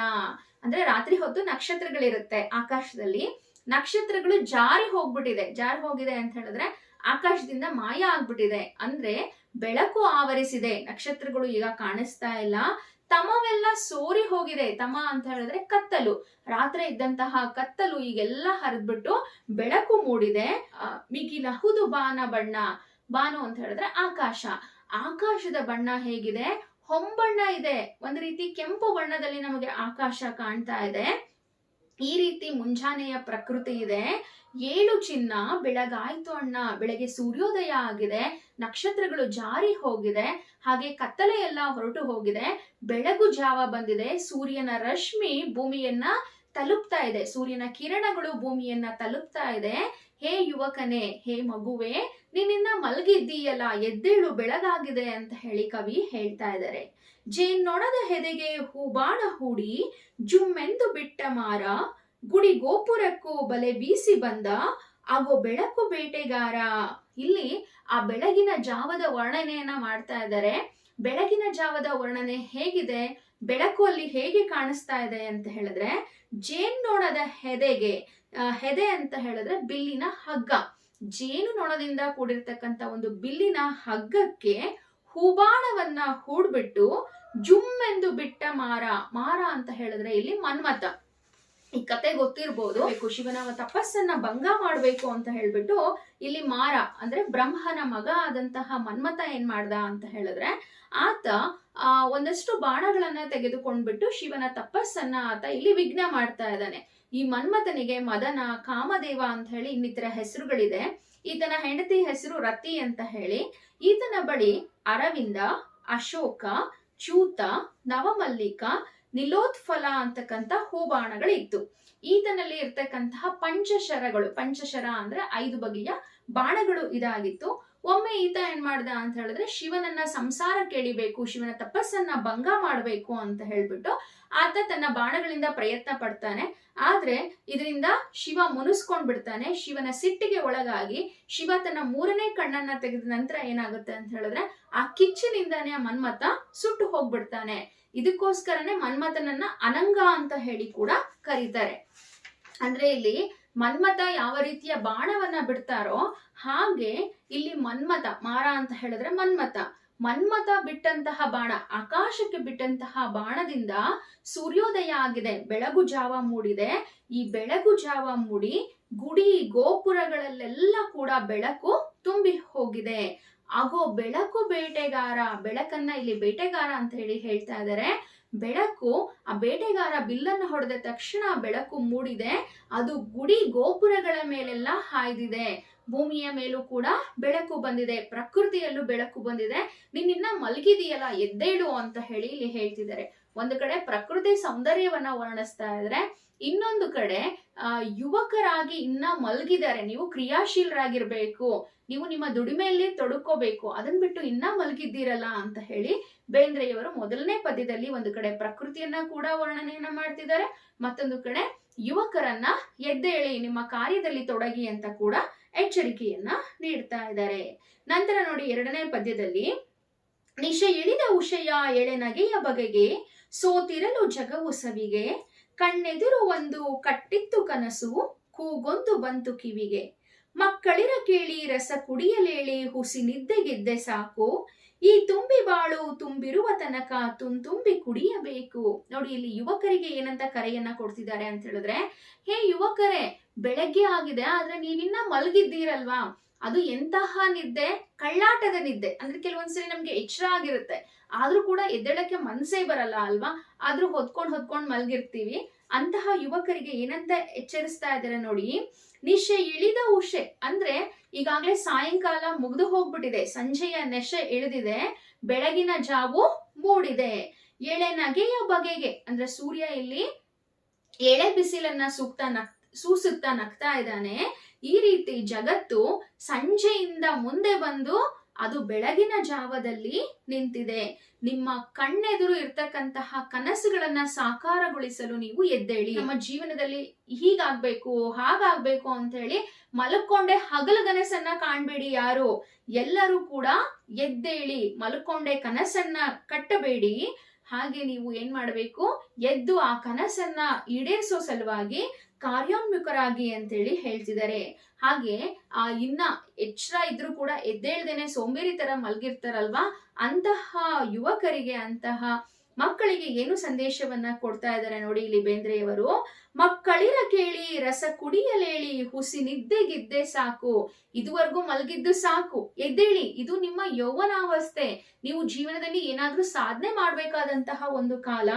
ಅಂದ್ರೆ ರಾತ್ರಿ ಹೊತ್ತು ನಕ್ಷತ್ರಗಳಿರುತ್ತೆ ಆಕಾಶದಲ್ಲಿ. ನಕ್ಷತ್ರಗಳು ಜಾರಿ ಹೋಗ್ಬಿಟ್ಟಿದೆ. ಜಾರಿ ಹೋಗಿದೆ ಅಂತ ಹೇಳಿದ್ರೆ ಆಕಾಶದಿಂದ ಮಾಯ ಆಗ್ಬಿಟ್ಟಿದೆ. ಅಂದ್ರೆ ಬೆಳಕು ಆವರಿಸಿದೆ. ನಕ್ಷತ್ರಗಳು ಈಗ ಕಾಣಿಸ್ತಾ ಇಲ್ಲ. ತಮವೆಲ್ಲ ಸೋರಿ ಹೋಗಿದೆ. ತಮ ಅಂತ ಹೇಳಿದ್ರೆ ಕತ್ತಲು. ರಾತ್ರಿ ಇದ್ದಂತಹ ಕತ್ತಲು ಈಗೆಲ್ಲ ಹರಿದ್ಬಿಟ್ಟು ಬೆಳಕು ಮೂಡಿದೆ. ಮಿಗಿಲ ಹುದು ಬಾನ ಬಣ್ಣ. ಬಾನು ಅಂತ ಹೇಳಿದ್ರೆ ಆಕಾಶ. ಆಕಾಶದ ಬಣ್ಣ ಹೇಗಿದೆ? ಹೊಂಬಣ್ಣ ಇದೆ. ಒಂದು ರೀತಿ ಕೆಂಪು ಬಣ್ಣದಲ್ಲಿ ನಮಗೆ ಆಕಾಶ ಕಾಣ್ತಾ ಇದೆ. ಈ ರೀತಿ ಮುಂಜಾನೆಯ ಪ್ರಕೃತಿ ಇದೆ. ಏಳು ಚಿನ್ನ ಬೆಳಗಾಯ್ತು ಅಣ್ಣ, ಬೆಳಗ್ಗೆ ಸೂರ್ಯೋದಯ ಆಗಿದೆ, ನಕ್ಷತ್ರಗಳು ಜಾರಿ ಹೋಗಿದೆ, ಹಾಗೆ ಕತ್ತಲೆ ಎಲ್ಲ ಹೊರಟು ಹೋಗಿದೆ, ಬೆಳಗು ಜಾವ ಬಂದಿದೆ, ಸೂರ್ಯನ ರಶ್ಮಿ ಭೂಮಿಯನ್ನ ತಲುಪ್ತಾ ಇದೆ, ಸೂರ್ಯನ ಕಿರಣಗಳು ಭೂಮಿಯನ್ನ ತಲುಪ್ತಾ ಇದೆ. ಹೇ ಯುವಕನೇ, ಹೇ ಮಗುವೆ ನೀನಿನ್ನ ಮಲಗಿದ್ದೀಯಲ್ಲ, ಎದ್ದೇಳು, ಬೆಳಗಾಗಿದೆ ಅಂತ ಹೇಳಿ ಕವಿ ಹೇಳ್ತಾ ಇದ್ದಾರೆ. ಜೇನ್ನೊಣದ ಹೆದೆಗೆ ಹೂಬಾಣ ಹೂಡಿ ಜುಮ್ಮೆಂದು ಬಿಟ್ಟ ಮಾರ, ಗುಡಿ ಗೋಪುರಕ್ಕೂ ಬಲೆ ಬೀಸಿ ಬಂದ, ಆಗೋ ಬೆಳಕು ಬೇಟೆಗಾರ. ಇಲ್ಲಿ ಆ ಬೆಳಗಿನ ಜಾವದ ವರ್ಣನೆಯನ್ನ ಮಾಡ್ತಾ ಇದ್ದಾರೆ. ಬೆಳಗಿನ ಜಾವದ ವರ್ಣನೆ ಹೇಗಿದೆ? ಬೆಳಕು ಅಲ್ಲಿ ಹೇಗೆ ಕಾಣಿಸ್ತಾ ಇದೆ ಅಂತ ಹೇಳಿದ್ರೆ, ಜೇನ್ನೊಣದ ಹೆದೆಗೆ ಹೆದೆ ಅಂತ ಹೇಳಿದ್ರೆ ಬಿಲ್ಲಿನ ಹಗ್ಗ. ಜೇನು ನೊಣದಿಂದ ಕೂಡಿರ್ತಕ್ಕಂಥ ಒಂದು ಬಿಲ್ಲಿನ ಹಗ್ಗಕ್ಕೆ ಹೂಬಾಣವನ್ನ ಹೂಡ್ಬಿಟ್ಟು ಜುಮ್ ಎಂದು ಬಿಟ್ಟ ಮಾರ ಮಾರ ಅಂತ ಹೇಳಿದ್ರೆ ಇಲ್ಲಿ ಮನ್ಮತ ಈ ಕತೆ ಗೊತ್ತಿರ್ಬೋದು. ಶಿವನ ತಪಸ್ಸನ್ನ ಭಂಗ ಮಾಡ್ಬೇಕು ಅಂತ ಹೇಳ್ಬಿಟ್ಟು ಇಲ್ಲಿ ಮಾರ, ಅಂದ್ರೆ ಬ್ರಹ್ಮನ ಮಗ ಆದಂತಹ ಮನ್ಮತ ಏನ್ ಮಾಡ್ದ ಅಂತ ಹೇಳಿದ್ರೆ, ಆತ ಒಂದಷ್ಟು ಬಾಣಗಳನ್ನ ತೆಗೆದುಕೊಂಡ್ಬಿಟ್ಟು ಶಿವನ ತಪಸ್ಸನ್ನ ಆತ ಇಲ್ಲಿ ವಿಘ್ನ ಮಾಡ್ತಾ ಇದ್ದಾನೆ. ಈ ಮನ್ಮಥನಿಗೆ ಮದನ, ಕಾಮದೇವ ಅಂತ ಹೇಳಿ ಇನ್ನಿತರ ಹೆಸರುಗಳಿದೆ. ಈತನ ಹೆಂಡತಿ ಹೆಸರು ರತಿ ಅಂತ ಹೇಳಿ, ಈತನ ಬಳಿ ಅರವಿಂದ, ಅಶೋಕ ಚೂತ ನವಮಲ್ಲಿಕ, ನಿಲೋತ್ಫಲ ಅಂತಕ್ಕಂಥ ಹೂಬಾಣಗಳಿತ್ತು. ಈತನಲ್ಲಿ ಇರ್ತಕ್ಕಂತಹ ಪಂಚಶರಗಳು, ಪಂಚಶರ ಅಂದ್ರೆ ಐದು ಬಗೆಯ ಬಾಣಗಳು ಇದಾಗಿತ್ತು. ಒಮ್ಮೆ ಈತ ಏನ್ ಮಾಡ್ದ ಅಂತ ಹೇಳಿದ್ರೆ ಶಿವನನ್ನ ಸಂಸಾರ ಕೇಳಿಬೇಕು, ಶಿವನ ತಪಸ್ಸನ್ನ ಭಂಗ ಮಾಡಬೇಕು ಅಂತ ಹೇಳ್ಬಿಟ್ಟು ಆತ ತನ್ನ ಬಾಣಗಳಿಂದ ಪ್ರಯತ್ನ ಪಡ್ತಾನೆ. ಆದ್ರೆ ಇದರಿಂದ ಶಿವ ಮುನಿಸ್ಕೊಂಡ್ ಬಿಡ್ತಾನೆ. ಶಿವನ ಸಿಟ್ಟಿಗೆ ಒಳಗಾಗಿ ಶಿವ ತನ್ನ ಮೂರನೇ ಕಣ್ಣನ್ನ ತೆಗೆದ ನಂತರ ಏನಾಗುತ್ತೆ ಅಂತ ಹೇಳಿದ್ರೆ ಆ ಕಿಚ್ಚಿನಿಂದಾನೇ ಮನ್ಮಥ ಸುಟ್ಟು ಹೋಗ್ಬಿಡ್ತಾನೆ. ಇದಕ್ಕೋಸ್ಕರನೇ ಮನ್ಮಥನನ್ನ ಅನಂಗ ಅಂತ ಹೇಳಿ ಕೂಡ ಕರೀತಾರೆ. ಅಂದ್ರೆ ಇಲ್ಲಿ ಮನ್ಮಥ ಯಾವ ರೀತಿಯ ಬಾಣವನ್ನ ಬಿಡ್ತಾರೋ ಹಾಗೆ ಇಲ್ಲಿ ಮನ್ಮಥ, ಮಾರ ಅಂತ ಹೇಳಿದ್ರೆ ಮನ್ಮಥ. ಮನ್ಮಥ ಬಿಟ್ಟಂತಹ ಬಾಣ, ಆಕಾಶಕ್ಕೆ ಬಿಟ್ಟಂತಹ ಬಾಣದಿಂದ ಸೂರ್ಯೋದಯ ಆಗಿದೆ, ಬೆಳಗು ಜಾವ ಮೂಡಿದೆ. ಈ ಬೆಳಗು ಜಾವ ಮೂಡಿ ಗುಡಿ, ಗೋಪುರಗಳಲ್ಲೆಲ್ಲ ಕೂಡ ಬೆಳಕು ತುಂಬಿ ಹೋಗಿದೆ. ಆಗೋ ಬೆಳಕು ಬೇಟೆಗಾರ, ಬೆಳಕನ್ನ ಇಲ್ಲಿ ಬೇಟೆಗಾರ ಅಂತ ಹೇಳಿ ಹೇಳ್ತಾ ಇದ್ದಾರೆ ಬೆಳಕು, ಆ ಬೇಟೆಗಾರ ಬಿಲ್ಲನ್ನು ಹೊಡೆದ ತಕ್ಷಣ ಬೆಳಕು ಮೂಡಿದೆ. ಅದು ಗುಡಿ, ಗೋಪುರಗಳ ಮೇಲೆಲ್ಲ ಹಾಯ್ದಿದೆ. ಭೂಮಿಯ ಮೇಲೂ ಕೂಡ ಬೆಳಕು ಬಂದಿದೆ, ಪ್ರಕೃತಿಯಲ್ಲೂ ಬೆಳಕು ಬಂದಿದೆ. ನಿನ್ನ ಮಲಗಿದೆಯಲ್ಲ, ಎದ್ದೇಳು ಅಂತ ಹೇಳಿ ಇಲ್ಲಿ ಹೇಳ್ತಿದ್ದಾರೆ. ಒಂದು ಕಡೆ ಪ್ರಕೃತಿ ಸೌಂದರ್ಯವನ್ನ ವರ್ಣಿಸ್ತಾ ಇದ್ರೆ, ಇನ್ನೊಂದು ಕಡೆ ಯುವಕರಾಗಿ ಇನ್ನ ಮಲಗಿದ್ದಾರೆ. ನೀವು ಕ್ರಿಯಾಶೀಲರಾಗಿರ್ಬೇಕು, ನೀವು ನಿಮ್ಮ ದುಡಿಮೆಯಲ್ಲಿ ತೊಡಕೋಬೇಕು, ಅದನ್ ಬಿಟ್ಟು ಇನ್ನ ಮಲಗಿದ್ದೀರಲ್ಲ ಅಂತ ಹೇಳಿ ಬೇಂದ್ರೆಯವರು ಮೊದಲನೇ ಪದ್ಯದಲ್ಲಿ ಒಂದು ಕಡೆ ಪ್ರಕೃತಿಯನ್ನ ಕೂಡ ವರ್ಣನೆಯನ್ನ ಮಾಡ್ತಿದ್ದಾರೆ. ಮತ್ತೊಂದು ಕಡೆ ಯುವಕರನ್ನ ಎದ್ದೇಳಿ ನಿಮ್ಮ ಕಾರ್ಯದಲ್ಲಿ ತೊಡಗಿ ಅಂತ ಕೂಡ ಎಚ್ಚರಿಕೆಯನ್ನ ನೀಡ್ತಾ ಇದ್ದಾರೆ. ನಂತರ ನೋಡಿ ಎರಡನೇ ಪದ್ಯದಲ್ಲಿ, ನಿಶ ಇಳಿದ ಉಷಯ ಎಳೆ ನಗೆಯ ಬಗೆಗೆ ಸೋತಿರಲು ಜಗವು ಸವಿಗೆ, ಕಣ್ಣೆದುರು ಒಂದು ಕಟ್ಟಿತ್ತು ಕನಸು, ಕೂಗೊಂದು ಬಂತು ಕಿವಿಗೆ. ಮಕ್ಕಳಿರ ಕೇಳಿ ರಸ ಕುಡಿಯಲೇಳಿ, ಹುಸಿ ನಿದ್ದೆಗೆದ್ದೆ ಸಾಕು. ಈ ತುಂಬಿ ಬಾಳು ತುಂಬಿರುವ ತನಕ ತುಂತುಂಬಿ ಕುಡಿಯಬೇಕು. ನೋಡಿ, ಇಲ್ಲಿ ಯುವಕರಿಗೆ ಏನಂತ ಕರೆಯನ್ನ ಕೊಡ್ತಿದ್ದಾರೆ ಅಂತ ಹೇಳಿದ್ರೆ, ಹೇ ಯುವಕರೇ ಬೆಳಗ್ಗೆ ಆಗಿದೆ, ಆದ್ರೆ ನೀವಿನ್ನ ಮಲಗಿದ್ದೀರಲ್ವಾ? ಅದು ಎಂತಹ ನಿದ್ದೆ? ಕಳ್ಳಾಟದ ನಿದ್ದೆ. ಅಂದ್ರೆ ಕೆಲವೊಂದ್ಸರಿ ನಮ್ಗೆ ಎಚ್ಚರ ಆಗಿರುತ್ತೆ. ಆದ್ರೂ ಕೂಡ ಎದ್ದೇಳಕ್ಕೆ ಮನ್ಸೇ ಬರಲ್ಲ ಅಲ್ವಾ? ಆದ್ರೂ ಹೊತ್ಕೊಂಡ್ ಹೊತ್ಕೊಂಡ್ ಮಲಗಿರ್ತೀವಿ. ಅಂತಹ ಯುವಕರಿಗೆ ಏನಂತ ಎಚ್ಚರಿಸ್ತಾ ಇದ್ದಾರೆ ನೋಡಿ, ನಿಶೆ ಇಳಿದ ಉಷೆ ಅಂದ್ರೆ ಈಗಾಗ್ಲೇ ಸಾಯಂಕಾಲ ಮುಗಿದು ಹೋಗ್ಬಿಟ್ಟಿದೆ. ಸಂಜೆಯ ನೆಶೆ ಇಳಿದಿದೆ. ಬೆಳಗಿನ ಜಾವು ಮೂಡಿದೆ. ಎಳೆ ನಗೆಯ ಬಗೆಗೆ. ಅಂದ್ರೆ ಸೂರ್ಯ ಇಲ್ಲಿ ಎಳೆ ಬಿಸಿಲನ್ನ ಸೂಕ್ತ ಸೂಸುತ್ತಾ ನಗ್ತಾ ಇದ್ದಾನೆ. ಈ ರೀತಿ ಜಗತ್ತು ಸಂಜೆಯಿಂದ ಮುಂದೆ ಬಂದು ಅದು ಬೆಳಗಿನ ಜಾವದಲ್ಲಿ ನಿಂತಿದೆ. ನಿಮ್ಮ ಕಣ್ಣೆದುರು ಇರ್ತಕ್ಕಂತಹ ಕನಸುಗಳನ್ನ ಸಾಕಾರಗೊಳಿಸಲು ನೀವು ಎದ್ದೇಳಿ. ನಮ್ಮ ಜೀವನದಲ್ಲಿ ಹೀಗಾಗ್ಬೇಕು, ಹಾಗಾಗ್ಬೇಕು ಅಂತ ಹೇಳಿ ಮಲ್ಕೊಂಡೆ ಹಗಲುಗನಸನ್ನ ಕಾಣ್ಬೇಡಿ ಯಾರು. ಎಲ್ಲರೂ ಕೂಡ ಎದ್ದೇಳಿ, ಮಲ್ಕೊಂಡೆ ಕನಸನ್ನ ಕಟ್ಟಬೇಡಿ. ಹಾಗೆ ನೀವು ಏನ್ ಮಾಡಬೇಕು? ಎದ್ದು ಆ ಕನಸನ್ನ ಈಡೇರಿಸೋ ಸಲುವಾಗಿ ಕಾರ್ಯೋನ್ಮುಖರಾಗಿ ಅಂತೇಳಿ ಹೇಳ್ತಿದ್ದಾರೆ. ಹಾಗೆ, ಆ, ಇನ್ನ ಎಚ್ಚರ ಇದ್ರೂ ಕೂಡ ಎದ್ದೇಳ್ದೇನೆ ಸೋಂಬೇರಿ ತರ ಮಲ್ಗಿರ್ತಾರಲ್ವಾ? ಅಂತಹ ಯುವಕರಿಗೆ, ಅಂತಹ ಮಕ್ಕಳಿಗೆ ಏನು ಸಂದೇಶವನ್ನ ಕೊಡ್ತಾ ಇದ್ದಾರೆ ನೋಡಿ ಇಲ್ಲಿ ಬೇಂದ್ರೆಯವರು? ಮಕ್ಕಳಿರ ಕೇಳಿ, ರಸ ಕುಡಿಯಲೇಳಿ, ಹುಸಿ ನಿದ್ದೆಗಿದ್ದೆ ಸಾಕು. ಇದುವರೆಗೂ ಮಲಗಿದ್ದು ಸಾಕು. ಎದ್ದೇಳಿ, ಇದು ನಿಮ್ಮ ಯೌವನಾವಸ್ಥೆ. ನೀವು ಜೀವನದಲ್ಲಿ ಏನಾದ್ರೂ ಸಾಧನೆ ಮಾಡ್ಬೇಕಾದಂತಹ ಒಂದು ಕಾಲ.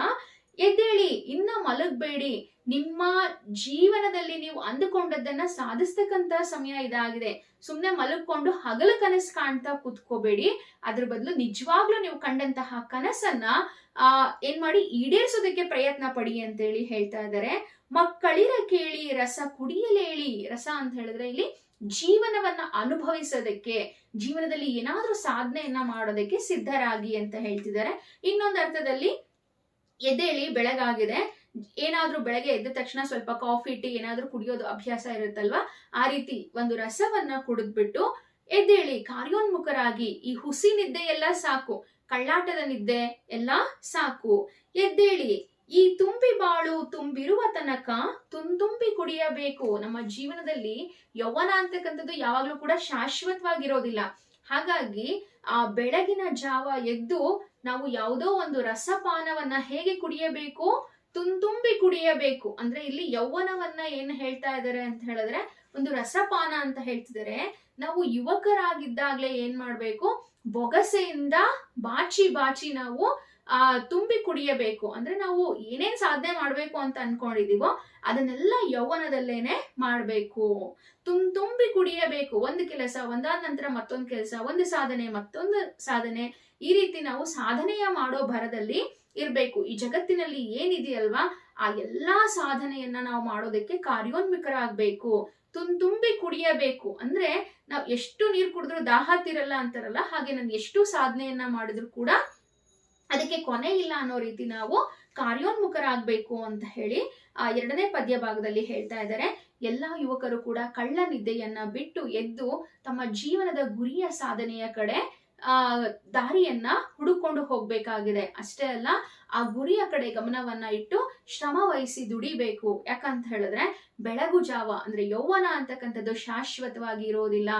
ಎದ್ದೇಳಿ, ಇನ್ನ ಮಲಗಬೇಡಿ. ನಿಮ್ಮ ಜೀವನದಲ್ಲಿ ನೀವು ಅಂದುಕೊಂಡದ್ದನ್ನ ಸಾಧಿಸ್ತಕ್ಕಂತ ಸಮಯ ಇದಾಗಿದೆ. ಸುಮ್ಮನೆ ಮಲಗ್ಕೊಂಡು ಹಗಲ ಕನಸು ಕಾಣ್ತಾ ಕುತ್ಕೋಬೇಡಿ. ಅದ್ರ ಬದಲು ನಿಜವಾಗ್ಲೂ ನೀವು ಕಂಡಂತಹ ಕನಸನ್ನ, ಆ, ಏನ್ ಮಾಡಿ ಈಡೇರಿಸೋದಕ್ಕೆ ಪ್ರಯತ್ನ ಪಡಿ ಅಂತೇಳಿ ಹೇಳ್ತಾ ಇದ್ದಾರೆ. ಮಕ್ಕಳಿರ ಕೇಳಿ, ರಸ ಕುಡಿಯಲೇಳಿ ರಸ ಅಂತ ಹೇಳಿದ್ರೆ ಇಲ್ಲಿ ಜೀವನವನ್ನ ಅನುಭವಿಸೋದಕ್ಕೆ, ಜೀವನದಲ್ಲಿ ಏನಾದ್ರೂ ಸಾಧನೆಯನ್ನ ಮಾಡೋದಕ್ಕೆ ಸಿದ್ಧರಾಗಿ ಅಂತ ಹೇಳ್ತಿದ್ದಾರೆ. ಇನ್ನೊಂದು ಅರ್ಥದಲ್ಲಿ ಎದ್ದೇಳಿ ಬೆಳಗಾಗಿದೆ. ಏನಾದ್ರೂ ಬೆಳಗ್ಗೆ ಎದ್ದ ತಕ್ಷಣ ಸ್ವಲ್ಪ ಕಾಫಿ, ಟೀ ಏನಾದ್ರೂ ಕುಡಿಯೋದು ಅಭ್ಯಾಸ ಇರುತ್ತಲ್ವಾ? ಆ ರೀತಿ ಒಂದು ರಸವನ್ನ ಕುಡಿದ್ಬಿಟ್ಟು ಎದ್ದೇಳಿ, ಕಾರ್ಯೋನ್ಮುಖರಾಗಿ, ಈ ಹುಸಿ ನಿದ್ದೆ ಎಲ್ಲ ಸಾಕು, ಕಳ್ಳಾಟದ ನಿದ್ದೆ ಎಲ್ಲ ಸಾಕು. ಎದ್ದೇಳಿ, ಈ ತುಂಬಿ ಬಾಳು ತುಂಬಿರುವ ತನಕ ತುಂತುಂಬಿ ಕುಡಿಯಬೇಕು. ನಮ್ಮ ಜೀವನದಲ್ಲಿ ಯೌವನ ಅಂತಕ್ಕಂಥದ್ದು ಯಾವಾಗ್ಲೂ ಕೂಡ ಶಾಶ್ವತವಾಗಿರೋದಿಲ್ಲ. ಹಾಗಾಗಿ ಆ ಬೆಳಗಿನ ಜಾವ ಎದ್ದು ನಾವು ಯಾವುದೋ ಒಂದು ರಸಪಾನವನ್ನ ಹೇಗೆ ಕುಡಿಯಬೇಕು? ತುಂತುಂಬಿ ಕುಡಿಯಬೇಕು. ಅಂದ್ರೆ ಇಲ್ಲಿ ಯೌವನವನ್ನ ಏನ್ ಹೇಳ್ತಾ ಇದ್ದಾರೆ ಅಂತ ಹೇಳಿದ್ರೆ, ಒಂದು ರಸಪಾನ ಅಂತ ಹೇಳ್ತಿದ್ದಾರೆ ನಾವು ಯುವಕರಾಗಿದ್ದಾಗ್ಲೇ ಏನ್ ಮಾಡ್ಬೇಕು? ಬೊಗಸೆಯಿಂದ ಬಾಚಿ ಬಾಚಿ ನಾವು, ಆ, ತುಂಬಿ ಕುಡಿಯಬೇಕು. ಅಂದ್ರೆ ನಾವು ಏನೇನ್ ಸಾಧನೆ ಮಾಡ್ಬೇಕು ಅಂತ ಅನ್ಕೊಂಡಿದೀವೋ, ಅದನ್ನೆಲ್ಲ ಯೌವನದಲ್ಲೇನೆ ಮಾಡ್ಬೇಕು. ತುಂಬಿ ಕುಡಿಯಬೇಕು. ಒಂದು ಕೆಲಸ, ಒಂದಾದ ನಂತರ ಮತ್ತೊಂದು ಕೆಲಸ, ಒಂದು ಸಾಧನೆ, ಮತ್ತೊಂದು ಸಾಧನೆ. ಈ ರೀತಿ ನಾವು ಸಾಧನೆಯ ಮಾಡೋ ಭರದಲ್ಲಿ ಇರ್ಬೇಕು. ಈ ಜಗತ್ತಿನಲ್ಲಿ ಏನಿದೆಯಲ್ವಾ? ಆ ಎಲ್ಲಾ ಸಾಧನೆಯನ್ನ ನಾವು ಮಾಡೋದಕ್ಕೆ ಕಾರ್ಯೋನ್ಮುಖರಾಗಬೇಕು. ತುಂಬಿ ಕುಡಿಯಬೇಕು. ಅಂದ್ರೆ ನಾವು ಎಷ್ಟು ನೀರು ಕುಡಿದ್ರು ದಾಹ ತೀರಲ್ಲ ಅಂತಾರಲ್ಲ, ಹಾಗೆ ನಾನು ಎಷ್ಟು ಸಾಧನೆಯನ್ನ ಮಾಡಿದ್ರು ಕೂಡ ಅದಕ್ಕೆ ಕೊನೆ ಇಲ್ಲ ಅನ್ನೋ ರೀತಿ ನಾವು ಕಾರ್ಯೋನ್ಮುಖರಾಗಬೇಕು ಅಂತ ಹೇಳಿ, ಆ ಎರಡನೇ ಪದ್ಯ ಭಾಗದಲ್ಲಿ ಹೇಳ್ತಾ ಇದ್ದಾರೆ. ಎಲ್ಲಾ ಯುವಕರು ಕೂಡ ಕಳ್ಳ ನಿದ್ದೆಯನ್ನ ಬಿಟ್ಟು ಎದ್ದು ತಮ್ಮ ಜೀವನದ ಗುರಿಯ ಸಾಧನೆಯ ಕಡೆ ದಾರಿಯನ್ನ ಹುಡುಕೊಂಡು ಹೋಗ್ಬೇಕಾಗಿದೆ. ಅಷ್ಟೇ ಅಲ್ಲ, ಆ ಗುರಿಯ ಕಡೆ ಗಮನವನ್ನ ಇಟ್ಟು ಶ್ರಮ ವಹಿಸಿ ದುಡಿಬೇಕು. ಯಾಕಂತ ಹೇಳಿದ್ರೆ, ಬೆಳಗು ಜಾವ, ಅಂದ್ರೆ ಯೌವನ ಅಂತಕ್ಕಂಥದ್ದು ಶಾಶ್ವತವಾಗಿ ಇರೋದಿಲ್ಲ.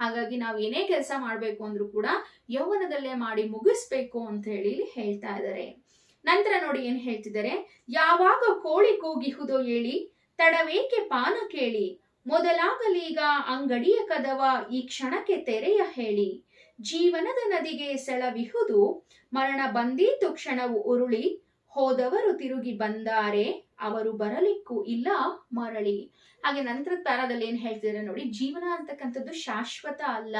ಹಾಗಾಗಿ ನಾವು ಏನೇ ಕೆಲಸ ಮಾಡ್ಬೇಕು ಅಂದ್ರೂ ಕೂಡ ಯೌವನದಲ್ಲೇ ಮಾಡಿ ಮುಗಿಸ್ಬೇಕು ಅಂತ ಹೇಳಿ ಹೇಳ್ತಾ ಇದ್ದಾರೆ. ನಂತರ ನೋಡಿ ಏನ್ ಹೇಳ್ತಿದ್ದಾರೆ. ಯಾವಾಗ ಕೋಳಿ ಕೂಗಿಹುದೋ ಹೇಳಿ, ತಡವೇಕೆ ಪಾನ ಕೇಳಿ, ಮೊದಲಾಗಲೀಗ ಅಂಗಡಿಯ ಕದವ ಈ ಕ್ಷಣಕ್ಕೆ ತೆರೆಯ ಹೇಳಿ. ಜೀವನದ ನದಿಗೆ ಸೆಳವಿಹುದು. ಮರಣ ಬಂದೀತು ಕ್ಷಣವು ಉರುಳಿ. ಹೋದವರು ತಿರುಗಿ ಬಂದಾರೆ, ಅವರು ಬರಲಿಕ್ಕೂ ಇಲ್ಲ ಮರಳಿ. ಹಾಗೆ ನಂತರ ತಾರದಲ್ಲಿ ಏನ್ ಹೇಳ್ತಿದ್ದಾರೆ ನೋಡಿ, ಜೀವನ ಅಂತಕ್ಕಂಥದ್ದು ಶಾಶ್ವತ ಅಲ್ಲ.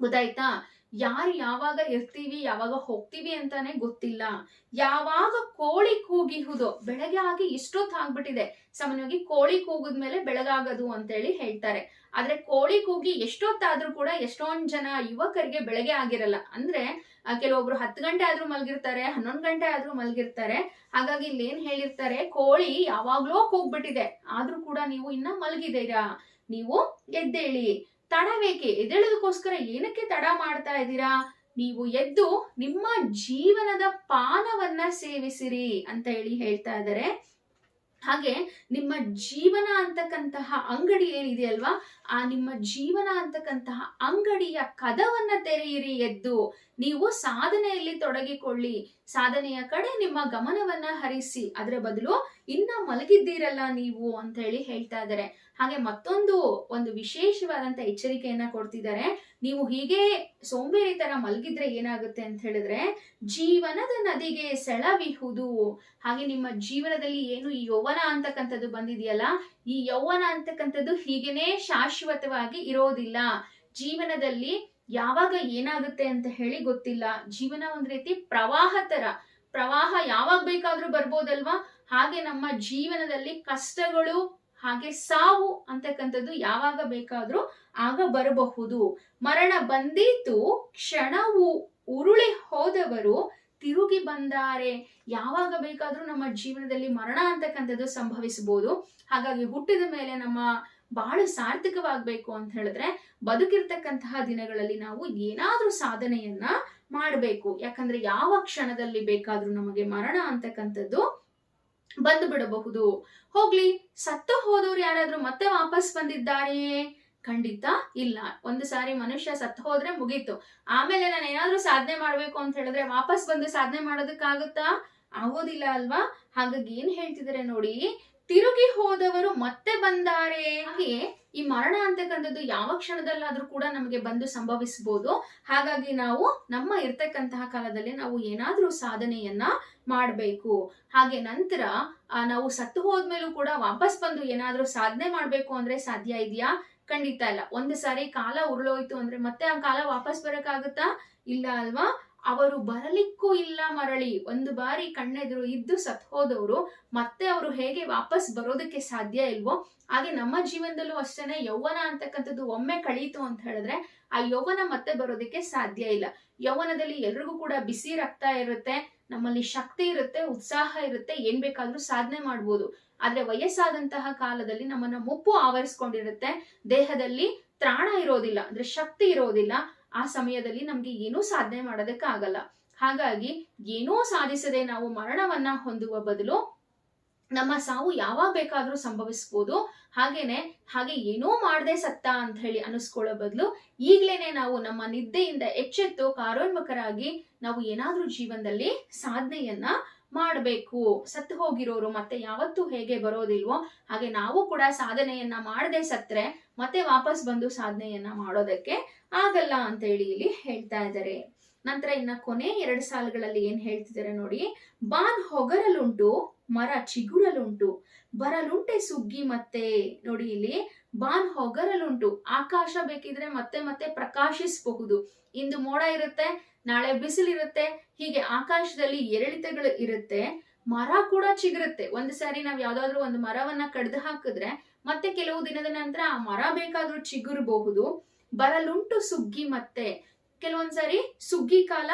ಗೊತ್ತಾಯ್ತಾ? ಯಾರು ಯಾವಾಗ ಇರ್ತೀವಿ, ಯಾವಾಗ ಹೋಗ್ತೀವಿ ಅಂತಾನೆ ಗೊತ್ತಿಲ್ಲ. ಯಾವಾಗ ಕೋಳಿ ಕೂಗಿಹುದು, ಬೆಳಗ್ಗೆ ಆಗಿ ಇಷ್ಟೊತ್ತು ಆಗ್ಬಿಟ್ಟಿದೆ. ಸಾಮಾನ್ಯವಾಗಿ ಕೋಳಿ ಕೂಗಿದ್ಮೇಲೆ ಬೆಳಗಾಗದು ಅಂತೇಳಿ ಹೇಳ್ತಾರೆ. ಆದ್ರೆ ಕೋಳಿ ಕೂಗಿ ಎಷ್ಟೊತ್ತಾದ್ರೂ ಕೂಡ ಎಷ್ಟೊಂದ್ ಜನ ಯುವಕರಿಗೆ ಬೆಳಗ್ಗೆ ಆಗಿರಲ್ಲ. ಅಂದ್ರೆ ಕೆಲವೊಬ್ರು ಹತ್ತು ಗಂಟೆ ಆದ್ರೂ ಮಲ್ಗಿರ್ತಾರೆ, ಹನ್ನೊಂದು ಗಂಟೆ ಆದ್ರೂ ಮಲ್ಗಿರ್ತಾರೆ. ಹಾಗಾಗಿ ಇಲ್ಲಿ ಏನ್ ಹೇಳಿರ್ತಾರೆ, ಕೋಳಿ ಯಾವಾಗ್ಲೋ ಕೂಗ್ಬಿಟ್ಟಿದೆ. ಆದ್ರೂ ಕೂಡ ನೀವು ಇನ್ನ ಮಲಗಿದೀರಾ ನೀವು ಎದ್ದೇಳಿ. ತಡವೇಕೆ ಎದ್ದೇಳೋದಕ್ಕೋಸ್ಕರ ಏನಕ್ಕೆ ತಡ ಮಾಡ್ತಾ ಇದ್ದೀರಾ? ನೀವು ಎದ್ದು ನಿಮ್ಮ ಜೀವನದ ಪಾನವನ್ನ ಸೇವಿಸಿರಿ ಅಂತ ಹೇಳಿ ಹೇಳ್ತಾ ಇದ್ದಾರೆ. ಹಾಗೆ ನಿಮ್ಮ ಜೀವನ ಅಂತಕ್ಕಂತಹ ಅಂಗಡಿ ಏನಿದೆಯಲ್ವಾ ಆ ನಿಮ್ಮ ಜೀವನ ಅಂತಕ್ಕಂತಹ ಅಂಗಡಿಯ ಕದವನ್ನ ತೆರೆಯಿರಿ ಎದ್ದು. ನೀವು ಸಾಧನೆಯಲ್ಲಿ ತೊಡಗಿಕೊಳ್ಳಿ. ಸಾಧನೆಯ ಕಡೆ ನಿಮ್ಮ ಗಮನವನ್ನ ಹರಿಸಿ. ಅದರ ಬದಲು ಇನ್ನ ಮಲಗಿದ್ದೀರಲ್ಲ ನೀವು ಅಂತ ಹೇಳಿ ಹೇಳ್ತಾ ಇದ್ದಾರೆ. ಹಾಗೆ ಮತ್ತೊಂದು ಒಂದು ವಿಶೇಷವಾದಂತ ಎಚ್ಚರಿಕೆಯನ್ನ ಕೊಡ್ತಿದ್ದಾರೆ. ನೀವು ಹೀಗೆ ಸೋಂಬೇರಿ ತರ ಮಲಗಿದ್ರೆ ಏನಾಗುತ್ತೆ ಅಂತ ಹೇಳಿದ್ರೆ ಜೀವನದ ನದಿಗೆ ಸೆಳವಿಹುದು. ಹಾಗೆ ನಿಮ್ಮ ಜೀವನದಲ್ಲಿ ಏನು ಈ ಯೌವನ ಅಂತಕ್ಕಂಥದ್ದು ಬಂದಿದೆಯಲ್ಲ, ಈ ಯೌವನ ಅಂತಕ್ಕಂಥದ್ದು ಹೀಗೇನೆ ಶಾಶ್ವತವಾಗಿ ಇರೋದಿಲ್ಲ. ಜೀವನದಲ್ಲಿ ಯಾವಾಗ ಏನಾಗುತ್ತೆ ಅಂತ ಹೇಳಿ ಗೊತ್ತಿಲ್ಲ. ಜೀವನ ಒಂದ್ ರೀತಿ ಪ್ರವಾಹ ತರ. ಪ್ರವಾಹ ಯಾವಾಗ ಬೇಕಾದ್ರೂ ಬರ್ಬೋದಲ್ವಾ? ಹಾಗೆ ನಮ್ಮ ಜೀವನದಲ್ಲಿ ಕಷ್ಟಗಳು, ಹಾಗೆ ಸಾವು ಅಂತಕ್ಕಂಥದ್ದು ಯಾವಾಗ ಬೇಕಾದ್ರೂ ಆಗ ಬರಬಹುದು. ಮರಣ ಬಂದೀತು, ಕ್ಷಣವು ಉರುಳಿ ಹೋದವರು ತಿರುಗಿ ಬಂದಾರೆ. ಯಾವಾಗ ಬೇಕಾದ್ರೂ ನಮ್ಮ ಜೀವನದಲ್ಲಿ ಮರಣ ಅಂತಕ್ಕಂಥದ್ದು ಸಂಭವಿಸಬಹುದು. ಹಾಗಾಗಿ ಹುಟ್ಟಿದ ಮೇಲೆ ನಮ್ಮ ಬಾಳು ಸಾರ್ಥಕವಾಗಬೇಕು ಅಂತ ಹೇಳಿದ್ರೆ ಬದುಕಿರ್ತಕ್ಕಂತಹ ದಿನಗಳಲ್ಲಿ ನಾವು ಏನಾದ್ರೂ ಸಾಧನೆಯನ್ನ ಮಾಡಬೇಕು. ಯಾಕಂದ್ರೆ ಯಾವ ಕ್ಷಣದಲ್ಲಿ ಬೇಕಾದ್ರೂ ನಮಗೆ ಮರಣ ಅಂತಕ್ಕಂಥದ್ದು ಬಂದು ಬಿಡಬಹುದು. ಹೋಗ್ಲಿ, ಸತ್ತು ಹೋದವ್ರು ಯಾರಾದ್ರೂ ಮತ್ತೆ ವಾಪಸ್ ಬಂದಿದ್ದಾರೆಯೇ? ಖಂಡಿತ ಇಲ್ಲ. ಒಂದು ಸಾರಿ ಮನುಷ್ಯ ಸತ್ತು ಹೋದ್ರೆ ಮುಗೀತು. ಆಮೇಲೆ ನಾನು ಏನಾದ್ರೂ ಸಾಧನೆ ಮಾಡ್ಬೇಕು ಅಂತ ಹೇಳಿದ್ರೆ ವಾಪಸ್ ಬಂದು ಸಾಧನೆ ಮಾಡೋದಕ್ಕಾಗುತ್ತಾ? ಆಗೋದಿಲ್ಲ ಅಲ್ವಾ? ಹಾಗಾಗಿ ಏನ್ ಹೇಳ್ತಿದ್ದಾರೆ ನೋಡಿ ತಿರುಗಿ ಹೋದವರು ಮತ್ತೆ ಬಂದಾರೆ ಹಾಗೆಯೇ ಈ ಮರಣ ಅಂತಕ್ಕಂಥದ್ದು ಯಾವ ಕ್ಷಣದಲ್ಲಾದ್ರೂ ಕೂಡ ನಮಗೆ ಬಂದು ಸಂಭವಿಸಬಹುದು ಹಾಗಾಗಿ ನಾವು ನಮ್ಮ ಇರ್ತಕ್ಕಂತಹ ಕಾಲದಲ್ಲಿ ನಾವು ಏನಾದ್ರೂ ಸಾಧನೆಯನ್ನ ಮಾಡಬೇಕು. ಹಾಗೆ ನಂತರ ನಾವು ಸತ್ತು ಹೋದ್ಮೇಲೂ ಕೂಡ ವಾಪಸ್ ಬಂದು ಏನಾದ್ರೂ ಸಾಧನೆ ಮಾಡ್ಬೇಕು ಅಂದ್ರೆ ಸಾಧ್ಯ ಇದೆಯಾ? ಖಂಡಿತ ಇಲ್ಲ. ಒಂದು ಸಾರಿ ಕಾಲ ಉರುಳೋಯ್ತು ಅಂದ್ರೆ ಮತ್ತೆ ಆ ಕಾಲ ವಾಪಸ್ ಬರಕ್ಕಾಗುತ್ತಾ? ಇಲ್ಲ ಅಲ್ವಾ? ಅವರು ಬರಲಿಕ್ಕೂ ಇಲ್ಲ ಮರಳಿ. ಒಂದು ಬಾರಿ ಕಣ್ಣೆದುರು ಇದ್ದು ಸತ್ ಹೋದವರು ಮತ್ತೆ ಅವರು ಹೇಗೆ ವಾಪಸ್ ಬರೋದಕ್ಕೆ ಸಾಧ್ಯ ಇಲ್ವೋ? ಹಾಗೆ ನಮ್ಮ ಜೀವನದಲ್ಲೂ ಅಷ್ಟೇನೆ ಯೌವನ ಅಂತಕ್ಕಂಥದ್ದು ಒಮ್ಮೆ ಕಳೀತು ಅಂತ ಹೇಳಿದ್ರೆ ಆ ಯೌವನ ಮತ್ತೆ ಬರೋದಕ್ಕೆ ಸಾಧ್ಯ ಇಲ್ಲ. ಯೌವನದಲ್ಲಿ ಎಲ್ರಿಗೂ ಕೂಡ ಬಿಸಿ ರಕ್ತ ಇರುತ್ತೆ, ನಮ್ಮಲ್ಲಿ ಶಕ್ತಿ ಇರುತ್ತೆ, ಉತ್ಸಾಹ ಇರುತ್ತೆ, ಏನ್ ಬೇಕಾದ್ರೂ ಸಾಧನೆ ಮಾಡ್ಬೋದು. ಆದ್ರೆ ವಯಸ್ಸಾದಂತಹ ಕಾಲದಲ್ಲಿ ನಮ್ಮನ್ನ ಮುಪ್ಪು ಆವರಿಸ್ಕೊಂಡಿರುತ್ತೆ. ದೇಹದಲ್ಲಿ ತ್ರಾಣ ಇರೋದಿಲ್ಲ, ಅಂದ್ರೆ ಶಕ್ತಿ ಇರೋದಿಲ್ಲ. ಆ ಸಮಯದಲ್ಲಿ ನಮ್ಗೆ ಏನೂ ಸಾಧನೆ ಮಾಡೋದಕ್ಕೆ ಆಗಲ್ಲ ಹಾಗಾಗಿ ಏನೂ ಸಾಧಿಸದೆ ನಾವು ಮರಣವನ್ನ ಹೊಂದುವ ಬದಲು ನಮ್ಮ ಸಾವು ಯಾವಾಗ ಬೇಕಾದ್ರೂ ಸಂಭವಿಸ್ಬೋದು. ಹಾಗೇನೆ, ಹಾಗೆ ಏನೋ ಮಾಡದೆ ಸತ್ತ ಅಂತ ಹೇಳಿ ಅನಿಸ್ಕೊಳ್ಳೋ ಬದಲು ಈಗ್ಲೇನೆ ನಾವು ನಮ್ಮ ನಿದ್ದೆಯಿಂದ ಎಚ್ಚೆತ್ತು ಕಾರೋನ್ಮುಖರಾಗಿ ನಾವು ಏನಾದ್ರೂ ಜೀವನದಲ್ಲಿ ಸಾಧನೆಯನ್ನ ಮಾಡಬೇಕು. ಸತ್ತು ಹೋಗಿರೋರು ಮತ್ತೆ ಯಾವತ್ತೂ ಹೇಗೆ ಬರೋದಿಲ್ವೋ ಹಾಗೆ ನಾವು ಕೂಡ ಸಾಧನೆಯನ್ನ ಮಾಡದೆ ಸತ್ರೆ ಮತ್ತೆ ವಾಪಸ್ ಬಂದು ಸಾಧನೆಯನ್ನ ಮಾಡೋದಕ್ಕೆ ಆಗಲ್ಲ ಅಂತ ಹೇಳಿ ಇಲ್ಲಿ ಹೇಳ್ತಾ ಇದ್ದಾರೆ. ನಂತರ ಇನ್ನ ಕೊನೆ ಎರಡು ಸಾಲುಗಳಲ್ಲಿ ಏನ್ ಹೇಳ್ತಿದ್ದಾರೆ ನೋಡಿ. ಬಾನ್ ಹೊಗರಲುಂಟು, ಮರ ಚಿಗುರಲುಂಟು. ಬರಲುಂಟೆ ಸುಗ್ಗಿ ಮತ್ತೆ ನೋಡಿ ಇಲ್ಲಿ ಬಾನ್ ಹೊಗರಲುಂಟು. ಆಕಾಶ ಬೇಕಿದ್ರೆ ಮತ್ತೆ ಮತ್ತೆ ಪ್ರಕಾಶಿಸಬಹುದು. ಇಂದು ಮೋಡ ಇರುತ್ತೆ ನಾಳೆ ಬಿಸಿಲಿರುತ್ತೆ, ಹೀಗೆ ಆಕಾಶದಲ್ಲಿ ಏರಿಳಿತಗಳು ಇರುತ್ತೆ, ಮರ ಕೂಡ ಚಿಗುರುತ್ತೆ. ಒಂದು ಸಾರಿ ನಾವ್ ಯಾವ್ದಾದ್ರು ಒಂದು ಮರವನ್ನ ಕಡ್ದು ಹಾಕಿದ್ರೆ ಮತ್ತೆ ಕೆಲವು ದಿನದ ನಂತರ ಆ ಮರ ಬೇಕಾದ್ರೂ ಚಿಗುರಬಹುದು. ಬರಲುಂಟು ಸುಗ್ಗಿ ಮತ್ತೆ. ಕೆಲವೊಂದ್ಸರಿ ಸುಗ್ಗಿ ಕಾಲ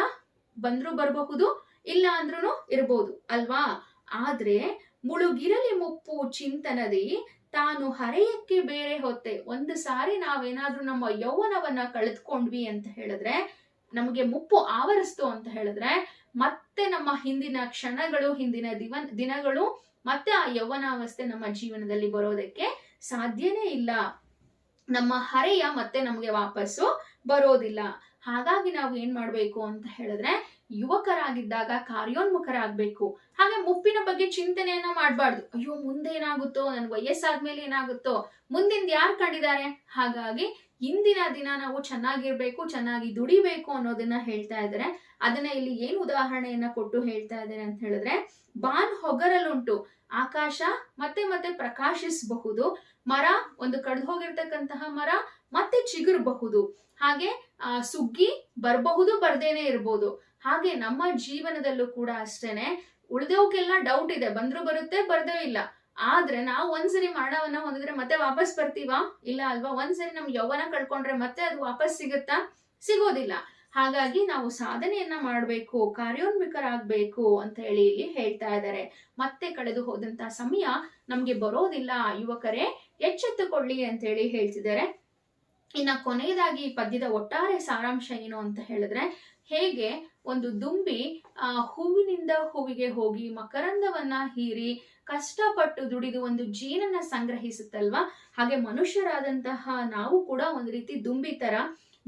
ಬಂದ್ರೂ ಬರಬಹುದು, ಇಲ್ಲ ಅಂದ್ರೂ ಇರಬಹುದು ಅಲ್ವಾ? ಆದ್ರೆ ಮುಳುಗಿರಲಿ ಮುಪ್ಪು ಚಿಂತನದಿ, ತಾನು ಹರೆಯಕ್ಕೆ ಬೇರೆ ಹೊತ್ತೆ. ಒಂದು ಸಾರಿ ನಾವೇನಾದ್ರೂ ನಮ್ಮ ಯೌವನವನ್ನ ಕಳೆದುಕೊಂಡ್ವಿ ಅಂತ ಹೇಳಿದ್ರೆ ನಮಗೆ ಮುಪ್ಪು ಆವರಿಸ್ತು ಅಂತ ಹೇಳಿದ್ರೆ ಮತ್ತೆ ನಮ್ಮ ಹಿಂದಿನ ಕ್ಷಣಗಳು, ಹಿಂದಿನ ದಿವನ್, ದಿನಗಳು ಮತ್ತೆ ಆ ಯೌವನಾವಸ್ಥೆ ನಮ್ಮ ಜೀವನದಲ್ಲಿ ಬರೋದಕ್ಕೆ ಸಾಧ್ಯನೇ ಇಲ್ಲ. ನಮ್ಮ ಹರೆಯ ಮತ್ತೆ ನಮಗೆ ವಾಪಸ್ಸು ಬರೋದಿಲ್ಲ. ಹಾಗಾಗಿ ನಾವು ಏನ್ ಮಾಡ್ಬೇಕು ಅಂತ ಹೇಳಿದ್ರೆ ಯುವಕರಾಗಿದ್ದಾಗ ಕಾರ್ಯೋನ್ಮುಖರಾಗ್ಬೇಕು. ಹಾಗೆ ಮುಪ್ಪಿನ ಬಗ್ಗೆ ಚಿಂತನೆಯನ್ನ ಮಾಡಬಾರ್ದು. ಅಯ್ಯೋ ಮುಂದೆ ಏನಾಗುತ್ತೋ ನನ್ ವಯಸ್ಸಾದ್ಮೇಲೆ ಏನಾಗುತ್ತೋ, ಮುಂದಿಂದ ಯಾರು ಕಂಡಿದ್ದಾರೆ? ಹಾಗಾಗಿ ಇಂದಿನ ದಿನ ನಾವು ಚೆನ್ನಾಗಿರ್ಬೇಕು, ಚೆನ್ನಾಗಿ ದುಡಿಬೇಕು ಅನ್ನೋದನ್ನ ಹೇಳ್ತಾ ಇದ್ದಾರೆ. ಅದನ್ನ ಇಲ್ಲಿ ಏನು ಉದಾಹರಣೆಯನ್ನ ಕೊಟ್ಟು ಹೇಳ್ತಾ ಇದ್ದಾರೆ ಅಂತ ಹೇಳಿದ್ರೆ, ಬಾನ್ ಹೊಗರಲುಂಟು, ಆಕಾಶ ಮತ್ತೆ ಮತ್ತೆ ಪ್ರಕಾಶಿಸಬಹುದು, ಮರ ಒಂದು ಕಡ್ದು ಹೋಗಿರ್ತಕ್ಕಂತಹ ಮರ ಮತ್ತೆ ಚಿಗುರಬಹುದು. ಹಾಗೆ, ಆ, ಸುಗ್ಗಿ ಬರಬಹುದು, ಬರ್ದೇನೆ ಇರ್ಬೋದು. ಹಾಗೆ ನಮ್ಮ ಜೀವನದಲ್ಲೂ ಕೂಡ ಅಷ್ಟೇನೆ. ಉಳಿದವಕ್ಕೆಲ್ಲ ಡೌಟ್ ಇದೆ, ಬಂದ್ರು ಬರುತ್ತೆ, ಬರ್ದೇ ಇಲ್ಲ. ಆದ್ರೆ ನಾವು ಒಂದ್ಸರಿ ಮರಣವನ್ನ ಹೊಂದಿದ್ರೆ ಮತ್ತೆ ವಾಪಸ್ ಬರ್ತೀವಾ? ಇಲ್ಲ ಅಲ್ವಾ? ಒಂದ್ಸರಿ ನಮ್ ಯೌವನ ಕಳ್ಕೊಂಡ್ರೆ ಮತ್ತೆ ಅದು ವಾಪಸ್ ಸಿಗುತ್ತಾ? ಸಿಗೋದಿಲ್ಲ. ಹಾಗಾಗಿ ನಾವು ಸಾಧನೆಯನ್ನ ಮಾಡಬೇಕು, ಕಾರ್ಯೋನ್ಮುಖರಾಗ್ಬೇಕು ಅಂತ ಹೇಳಿ ಇಲ್ಲಿ ಹೇಳ್ತಾ ಇದ್ದಾರೆ ಮತ್ತೆ ಕಳೆದು ಹೋದಂತ ಸಮಯ ನಮ್ಗೆ ಬರೋದಿಲ್ಲ. ಯುವಕರೇ, ಎಚ್ಚೆತ್ತುಕೊಳ್ಳಿ ಅಂತ ಹೇಳಿ ಹೇಳ್ತಿದ್ದಾರೆ ಇನ್ನ ಕೊನೆಯದಾಗಿ ಪದ್ಯದ ಒಟ್ಟಾರೆ ಸಾರಾಂಶ ಏನು ಅಂತ ಹೇಳಿದ್ರೆ, ಹೇಗೆ ಒಂದು ದುಂಬಿ ಹೂವಿನಿಂದ ಹೂವಿಗೆ ಹೋಗಿ ಮಕರಂದವನ್ನ ಹೀರಿ ಕಷ್ಟಪಟ್ಟು ದುಡಿದು ಒಂದು ಜೀನನ್ನ ಸಂಗ್ರಹಿಸುತ್ತಲ್ವಾ? ಹಾಗೆ ಮನುಷ್ಯರಾದಂತಹ ನಾವು ಕೂಡ ಒಂದು ರೀತಿ ದುಂಬಿ ತರ,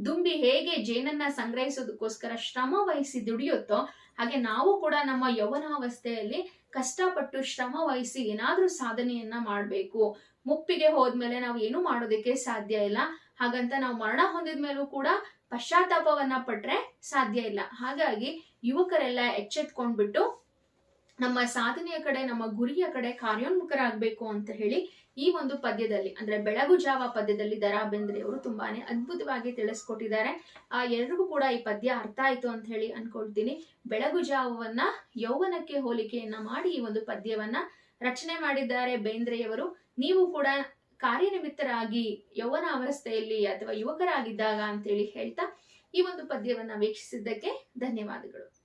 ದುಂಬಿ ಹೇಗೆ ಜೇನನ್ನ ಸಂಗ್ರಹಿಸೋದಕ್ಕೋಸ್ಕರ ಶ್ರಮ ವಹಿಸಿ ದುಡಿಯುತ್ತೋ, ಹಾಗೆ ನಾವು ಕೂಡ ನಮ್ಮ ಯೌವನಾವಸ್ಥೆಯಲ್ಲಿ ಕಷ್ಟಪಟ್ಟು ಶ್ರಮ ವಹಿಸಿ ಏನಾದ್ರೂ ಸಾಧನೆಯನ್ನ ಮಾಡಬೇಕು. ಮುಪ್ಪಿಗೆ ಹೋದ್ಮೇಲೆ ನಾವು ಏನು ಮಾಡೋದಕ್ಕೆ ಸಾಧ್ಯ ಇಲ್ಲ. ಹಾಗಂತ ನಾವು ಮರಣ ಹೊಂದಿದ್ಮೇಲೂ ಕೂಡ ಪಶ್ಚಾತ್ತಾಪವನ್ನ ಪಟ್ರೆ ಸಾಧ್ಯ ಇಲ್ಲ. ಹಾಗಾಗಿ ಯುವಕರೆಲ್ಲ ಎಚ್ಚೆತ್ಕೊಂಡ್ಬಿಟ್ಟು ನಮ್ಮ ಸಾಧನೆಯ ಕಡೆ, ನಮ್ಮ ಗುರಿಯ ಕಡೆ ಕಾರ್ಯೋನ್ಮುಖರಾಗಬೇಕು ಅಂತ ಹೇಳಿ ಈ ಒಂದು ಪದ್ಯದಲ್ಲಿ, ಅಂದ್ರೆ ಬೆಳಗು ಜಾವ ಪದ್ಯದಲ್ಲಿ ದರಾ ಬೇಂದ್ರೆ ಅವರು ತುಂಬಾನೇ ಅದ್ಭುತವಾಗಿ ತಿಳಿಸ್ಕೊಟ್ಟಿದ್ದಾರೆ. ಆ ಎಲ್ರಿಗೂ ಕೂಡ ಈ ಪದ್ಯ ಅರ್ಥ ಆಯ್ತು ಅಂತ ಹೇಳಿ ಅನ್ಕೊಳ್ತೀನಿ. ಬೆಳಗು ಜಾವವನ್ನ, ಯೌವನಕ್ಕೆ ಹೋಲಿಕೆಯನ್ನ ಮಾಡಿ ಈ ಒಂದು ಪದ್ಯವನ್ನ ರಚನೆ ಮಾಡಿದ್ದಾರೆ ಬೇಂದ್ರೆಯವರು. ನೀವು ಕೂಡ ಕಾರ್ಯನಿಮಿತ್ತರಾಗಿ ಯೌವನ ಅವಸ್ಥೆಯಲ್ಲಿ ಅಥವಾ ಯುವಕರಾಗಿದ್ದಾಗ ಅಂತೇಳಿ ಹೇಳ್ತಾ ಈ ಒಂದು ಪದ್ಯವನ್ನ ವೀಕ್ಷಿಸಿದ್ದಕ್ಕೆ ಧನ್ಯವಾದಗಳು.